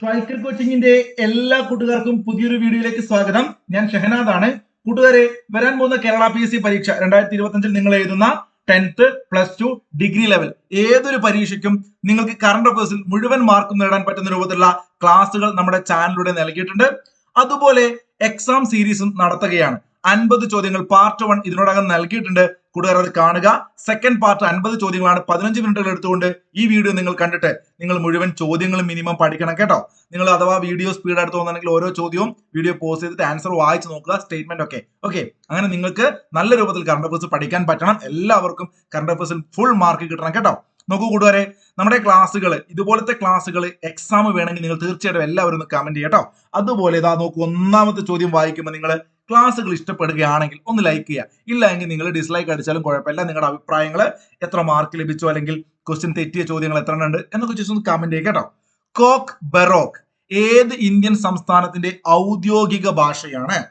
Striker കോച്ചിങ്ങിന്റെ എല്ലാ കൂട്ടുകാർക്കും പുതിയൊരു വീഡിയോയിലേക്ക് സ്വാഗതം. ഞാൻ ഷെഹനാദ് ആണ് കൂട്ടുകാരെ വരാൻ പോകുന്ന കേരള പി എസ് സി പരീക്ഷ രണ്ടായിരത്തി ഇരുപത്തി അഞ്ചിൽ നിങ്ങൾ എഴുതുന്ന tenth plus two degree level ഏതൊരു പരീക്ഷയ്ക്കും നിങ്ങൾക്ക് കറണ്ട് അഫയേഴ്സിൽ മുഴുവൻ മാർക്കും നേടാൻ പറ്റുന്ന രൂപത്തിലുള്ള ക്ലാസ്സുകൾ നമ്മുടെ ചാനലിലൂടെ നൽകിയിട്ടുണ്ട്. അതുപോലെ എക്സാം സീരീസും നടത്തുകയാണ്. അൻപത് ചോദ്യങ്ങൾ പാർട്ട് വൺ ഇതിനോടകം നൽകിയിട്ടുണ്ട്. അത് കാണുക. സെക്കൻഡ് പാർട്ട് അൻപത് ചോദ്യങ്ങളാണ് പതിനഞ്ച് മിനിറ്റുകൾ എടുത്തുകൊണ്ട് ഈ വീഡിയോ നിങ്ങൾ കണ്ടിട്ട് നിങ്ങൾ മുഴുവൻ ചോദ്യങ്ങളും മിനിമം പഠിക്കണം കേട്ടോ. നിങ്ങൾ അഥവാ വീഡിയോ സ്പീഡ് എടുത്തു തോന്നുകയാണെങ്കിൽ ഓരോ ചോദ്യവും വീഡിയോ പോസ്റ്റ് ചെയ്തിട്ട് ആൻസർ വായിച്ച് നോക്കുക സ്റ്റേറ്റ്മെന്റ് ഒക്കെ. ഓക്കെ അങ്ങനെ നിങ്ങൾക്ക് നല്ല രൂപത്തിൽ കറണ്ട് അഫേഴ്സ് പഠിക്കാൻ പറ്റണം. എല്ലാവർക്കും കറണ്ട് അഫേഴ്സിൽ ഫുൾ മാർക്ക് കിട്ടണം കേട്ടോ. നോക്കൂ കൂട്ടുകാരെ നമ്മുടെ ക്ലാസ്സുകൾ ഇതുപോലത്തെ ക്ലാസ്സുകൾ എക്സാം വേണമെങ്കിൽ നിങ്ങൾ തീർച്ചയായിട്ടും എല്ലാവരും ഒന്ന് കമന്റ് ചെയ്യട്ടോ അതുപോലെ ഇതാ നോക്കൂ ഒന്നാമത്തെ ചോദ്യം വായിക്കുമ്പോൾ നിങ്ങൾ ക്ലാസ്സുകൾ ഇഷ്ടപ്പെടുകയാണെങ്കിൽ ഒന്ന് ലൈക്ക് ചെയ്യുക. ഇല്ല എങ്കിൽ നിങ്ങൾ ഡിസ്ലൈക്ക് അടിച്ചാലും കുഴപ്പമില്ല. നിങ്ങളുടെ അഭിപ്രായങ്ങൾ എത്ര മാർക്ക് ലഭിച്ചു അല്ലെങ്കിൽ ക്വസ്റ്റ്യൻ തെറ്റിയ ചോദ്യങ്ങൾ എത്ര ഉണ്ട് എന്നൊക്കെ ജസ്റ്റ് ഒന്ന് കമന്റ് ചെയ്യുക കേട്ടോ. കോക്ക് ബെറോക്ക് ഏത് ഇന്ത്യൻ സംസ്ഥാനത്തിന്റെ ഔദ്യോഗിക ഭാഷയാണ്?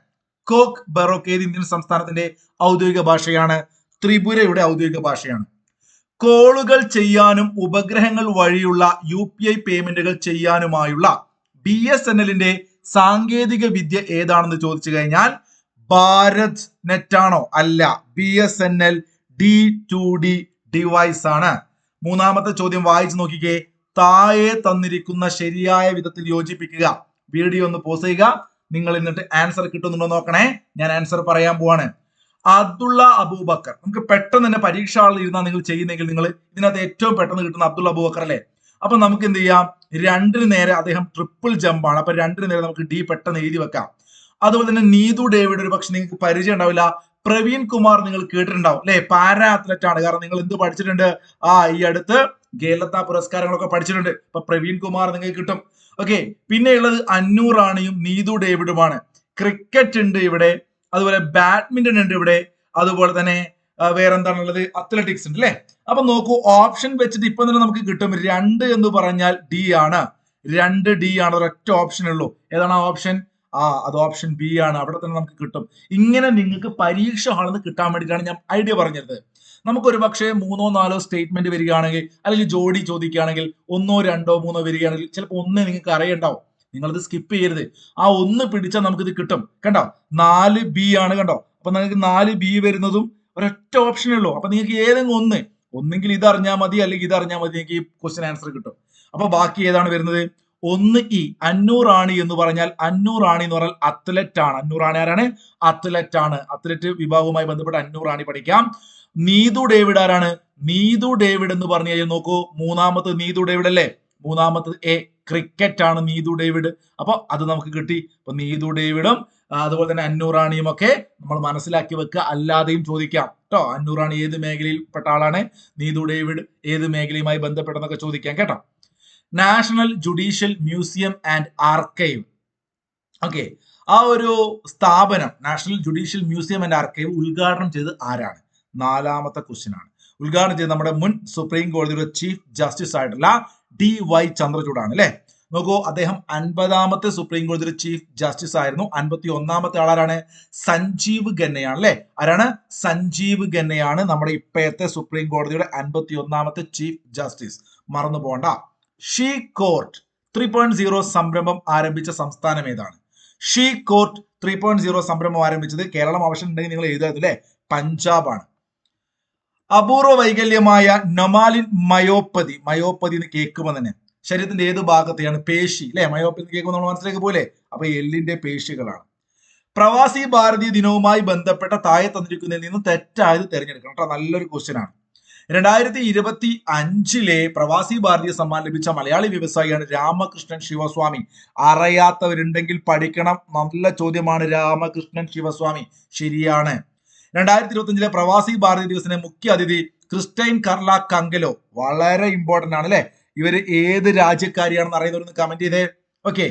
കോക്ക് ബെറോക്ക് ഏത് ഇന്ത്യൻ സംസ്ഥാനത്തിന്റെ ഔദ്യോഗിക ഭാഷയാണ്? ത്രിപുരയുടെ ഔദ്യോഗിക ഭാഷയാണ്. കോളുകൾ ചെയ്യാനും ഉപഗ്രഹങ്ങൾ വഴിയുള്ള യു പി ഐ പേയ്മെന്റുകൾ ചെയ്യാനുമായുള്ള ബി എസ് എൻ എല്ലിന്റെ സാങ്കേതിക വിദ്യ ഏതാണെന്ന് ചോദിച്ചു കഴിഞ്ഞാൽ ഭാരത് നെറ്റ് ആണോ? അല്ല B S N L D two D device ആണ്. മൂന്നാമത്തെ ചോദ്യം വായിച്ചു നോക്കിക്കേ. താഴെ തന്നിരിക്കുന്ന ശരിയായ വിധത്തിൽ യോജിപ്പിക്കുക. വീഡിയോ ഒന്ന് പോസ് ചെയ്യുക. നിങ്ങൾ എന്നിട്ട് ആൻസർ കിട്ടുന്നുണ്ടോ നോക്കണേ. ഞാൻ ആൻസർ പറയാൻ പോവാണ്. അബ്ദുള്ള അബൂബക്കർ. നമുക്ക് പെട്ടെന്ന് തന്നെ പരീക്ഷ ഇരുന്നാ ഇരുന്നാൽ നിങ്ങൾ ചെയ്യുന്നെങ്കിൽ നിങ്ങൾ ഇതിനകത്ത് ഏറ്റവും പെട്ടെന്ന് കിട്ടുന്ന അബ്ദുള്ള അബൂബക്കർ അല്ലേ? അപ്പൊ നമുക്ക് എന്ത് ചെയ്യാം? രണ്ടിന് നേരെ അദ്ദേഹം ട്രിപ്പിൾ ജമ്പാണ് അപ്പൊ രണ്ടിന് നേരെ നമുക്ക് ഡി പെട്ടെന്ന് എഴുതി വെക്കാം. അതുപോലെ തന്നെ നീതു ഡേവിഡ് ഒരു പക്ഷെ നിങ്ങൾക്ക് പരിചയം ഉണ്ടാവില്ല. പ്രവീൺ കുമാർ നിങ്ങൾ കേട്ടിട്ടുണ്ടാവും. അല്ലെ? പാര അത്ലറ്റ് ആണ്. കാരണം നിങ്ങൾ എന്ത് പഠിച്ചിട്ടുണ്ട്? ആ ഈ അടുത്ത് ഗേലത്ത പുരസ്കാരങ്ങളൊക്കെ പഠിച്ചിട്ടുണ്ട്. ഇപ്പൊ പ്രവീൺ കുമാർ നിങ്ങൾക്ക് കിട്ടും. ഓക്കെ പിന്നെ ഉള്ളത് അന്നു റാണിയും നീതു ഡേവിഡുമാണ്. ക്രിക്കറ്റ് ഉണ്ട് ഇവിടെ. അതുപോലെ ബാഡ്മിന്റൺ ഉണ്ട് ഇവിടെ. അതുപോലെ തന്നെ വേറെ എന്താണുള്ളത് അത്ലറ്റിക്സ് ഉണ്ട് അല്ലെ? അപ്പൊ നോക്കൂ ഓപ്ഷൻ വെച്ചിട്ട് ഇപ്പൊ തന്നെ നമുക്ക് കിട്ടും. രണ്ട് എന്ന് പറഞ്ഞാൽ ഡി ആണ്. രണ്ട് ഡി ആണ്. ഒരൊറ്റ ഓപ്ഷൻ ഉള്ളൂ. ഏതാണ് ഓപ്ഷൻ ആ അത് ഓപ്ഷൻ ബി ആണ്. അവിടെ തന്നെ നമുക്ക് കിട്ടും. ഇങ്ങനെ നിങ്ങൾക്ക് പരീക്ഷ ഹാളിൽ നിന്ന് കിട്ടാൻ വേണ്ടിയിട്ടാണ് ഞാൻ ഐഡിയ പറഞ്ഞത്. നമുക്ക് ഒരു പക്ഷേ മൂന്നോ നാലോ സ്റ്റേറ്റ്മെന്റ് വരികയാണെങ്കിൽ അല്ലെങ്കിൽ ജോഡി ചോദിക്കുകയാണെങ്കിൽ ഒന്നോ രണ്ടോ മൂന്നോ വരികയാണെങ്കിൽ ചിലപ്പോൾ ഒന്ന് നിങ്ങൾക്ക് അറിയണ്ടാവും. നിങ്ങളത് സ്കിപ്പ് ചെയ്യരുത്. ആ ഒന്ന് പിടിച്ചാൽ നമുക്കിത് കിട്ടും. കണ്ടോ? നാല് ബി ആണ് കണ്ടോ? അപ്പൊ നിങ്ങൾക്ക് നാല് ബി വരുന്നതും ഒരൊറ്റ ഓപ്ഷനേ ഉള്ളൂ. അപ്പൊ നിങ്ങൾക്ക് ഏതെങ്കിലും ഒന്ന്. ഒന്നെങ്കിൽ ഇത് അറിഞ്ഞാൽ മതി അല്ലെങ്കിൽ ഇത് അറിഞ്ഞാൽ മതി നിങ്ങൾക്ക് ഈ ക്വസ്റ്റ്യൻ ആൻസർ കിട്ടും. അപ്പൊ ബാക്കി ഏതാണ് വരുന്നത്? ഒന്ന് ഇ അന്നൂറാണി എന്ന് പറഞ്ഞാൽ അന്നൂറാണി എന്ന് പറഞ്ഞാൽ അത്ലറ്റ് ആണ് അന്നൂറാണി ആരാണ്? അത്ലറ്റ് ആണ് അത്ലറ്റ് വിഭാഗവുമായി ബന്ധപ്പെട്ട് അന്നൂറാണി പഠിക്കാം. നീതു ഡേവിഡ് ആരാണ്? നീതു ഡേവിഡ് എന്ന് പറഞ്ഞു കഴിഞ്ഞാൽ നോക്കൂ മൂന്നാമത്തെ നീതു ഡേവിഡ് അല്ലേ? മൂന്നാമത്തത് എ ക്രിക്കറ്റ് ആണ് നീതു ഡേവിഡ്. അപ്പൊ അത് നമുക്ക് കിട്ടി. അപ്പൊ നീതു ഡേവിഡും അതുപോലെ തന്നെ അന്നൂറാണിയും ഒക്കെ നമ്മൾ മനസ്സിലാക്കി വെക്കുക. അല്ലാതെയും ചോദിക്കാം. കേട്ടോ അന്നൂറാണി ഏത് മേഖലയിൽ പെട്ട ആളാണ്? നീതു ഡേവിഡ് ഏത് മേഖലയുമായി ബന്ധപ്പെട്ടെന്നൊക്കെ ചോദിക്കാം. കേട്ടോ? National Judicial Museum and Archive. Okay. ആ ഒരു സ്ഥാപനം National Judicial Museum and Archive ഉദ്ഘാടനം ചെയ്ത് ആരാണ്? നാലാമത്തെ ക്വസ്റ്റ്യൻ ആണ്. ഉദ്ഘാടനം ചെയ്ത് നമ്മുടെ മുൻ സുപ്രീം കോടതിയുടെ ചീഫ് ജസ്റ്റിസ് ആയിട്ടുള്ള ഡി വൈ ചന്ദ്രചൂഡാണ് അല്ലെ? നോക്കൂ അദ്ദേഹം അൻപതാമത്തെ സുപ്രീം കോടതിയുടെ ചീഫ് ജസ്റ്റിസ് ആയിരുന്നു. അൻപത്തി ഒന്നാമത്തെ ആളാരാണ്? സഞ്ജീവ് ഖന്നയാണ് അല്ലെ? ആരാണ്? സഞ്ജീവ് ഖന്നയാണ് നമ്മുടെ ഇപ്പോഴത്തെ സുപ്രീം കോടതിയുടെ അൻപത്തി ഒന്നാമത്തെ ചീഫ് ജസ്റ്റിസ് മറന്നു പോകണ്ട she court three point zero സംരംഭം ആരംഭിച്ച സംസ്ഥാനം ഏതാണ്? She court three point zero സംരംഭം ആരംഭിച്ചത് കേരളം ആവശ്യം ഉണ്ടെങ്കിൽ നിങ്ങൾ എഴുതാത് അല്ലെ പഞ്ചാബാണ്. അപൂർവ വൈകല്യമായ നൊമാലിൻ മയോപ്പതി മയോപ്പതി എന്ന് കേൾക്കുമ്പോൾ തന്നെ ശരീരത്തിന്റെ ഏത് ഭാഗത്തെയാണ്? പേശി അല്ലെ മയോപ്പതി എന്ന് കേൾക്കുമ്പോൾ നമ്മൾ മനസ്സിലേക്ക് പോലെ അപ്പൊ എല്ലിന്റെ പേശികളാണ്. പ്രവാസി ഭാരതീയ ദിനവുമായി ബന്ധപ്പെട്ട താഴെ തന്നിരിക്കുന്നതിൽ നിന്ന് തെറ്റായത് തിരഞ്ഞെടുക്കണം കേട്ടോ. നല്ലൊരു ക്വസ്റ്റ്യൻ ആണ്. രണ്ടായിരത്തി ഇരുപത്തി അഞ്ചിലെ പ്രവാസി ഭാരതീയ സമ്മാനം ലഭിച്ച മലയാളി വ്യവസായിയാണ് രാമകൃഷ്ണൻ ശിവസ്വാമി. അറിയാത്തവരുണ്ടെങ്കിൽ പഠിക്കണം. നല്ല ചോദ്യമാണ് രാമകൃഷ്ണൻ ശിവസ്വാമി. ശരിയാണ്. രണ്ടായിരത്തി ഇരുപത്തി അഞ്ചിലെ പ്രവാസി ഭാരതീയ ദിവസത്തിന് മുഖ്യ അതിഥി ക്രിസ്റ്റൈൻ കർല കങ്കലോ. വളരെ ഇമ്പോർട്ടന്റ് ആണ് അല്ലെ? ഇവർ ഏത് രാജ്യക്കാരിയാണെന്ന് അറിയുന്നവരൊന്ന് കമന്റ് ചെയ്തേ. ഓക്കെ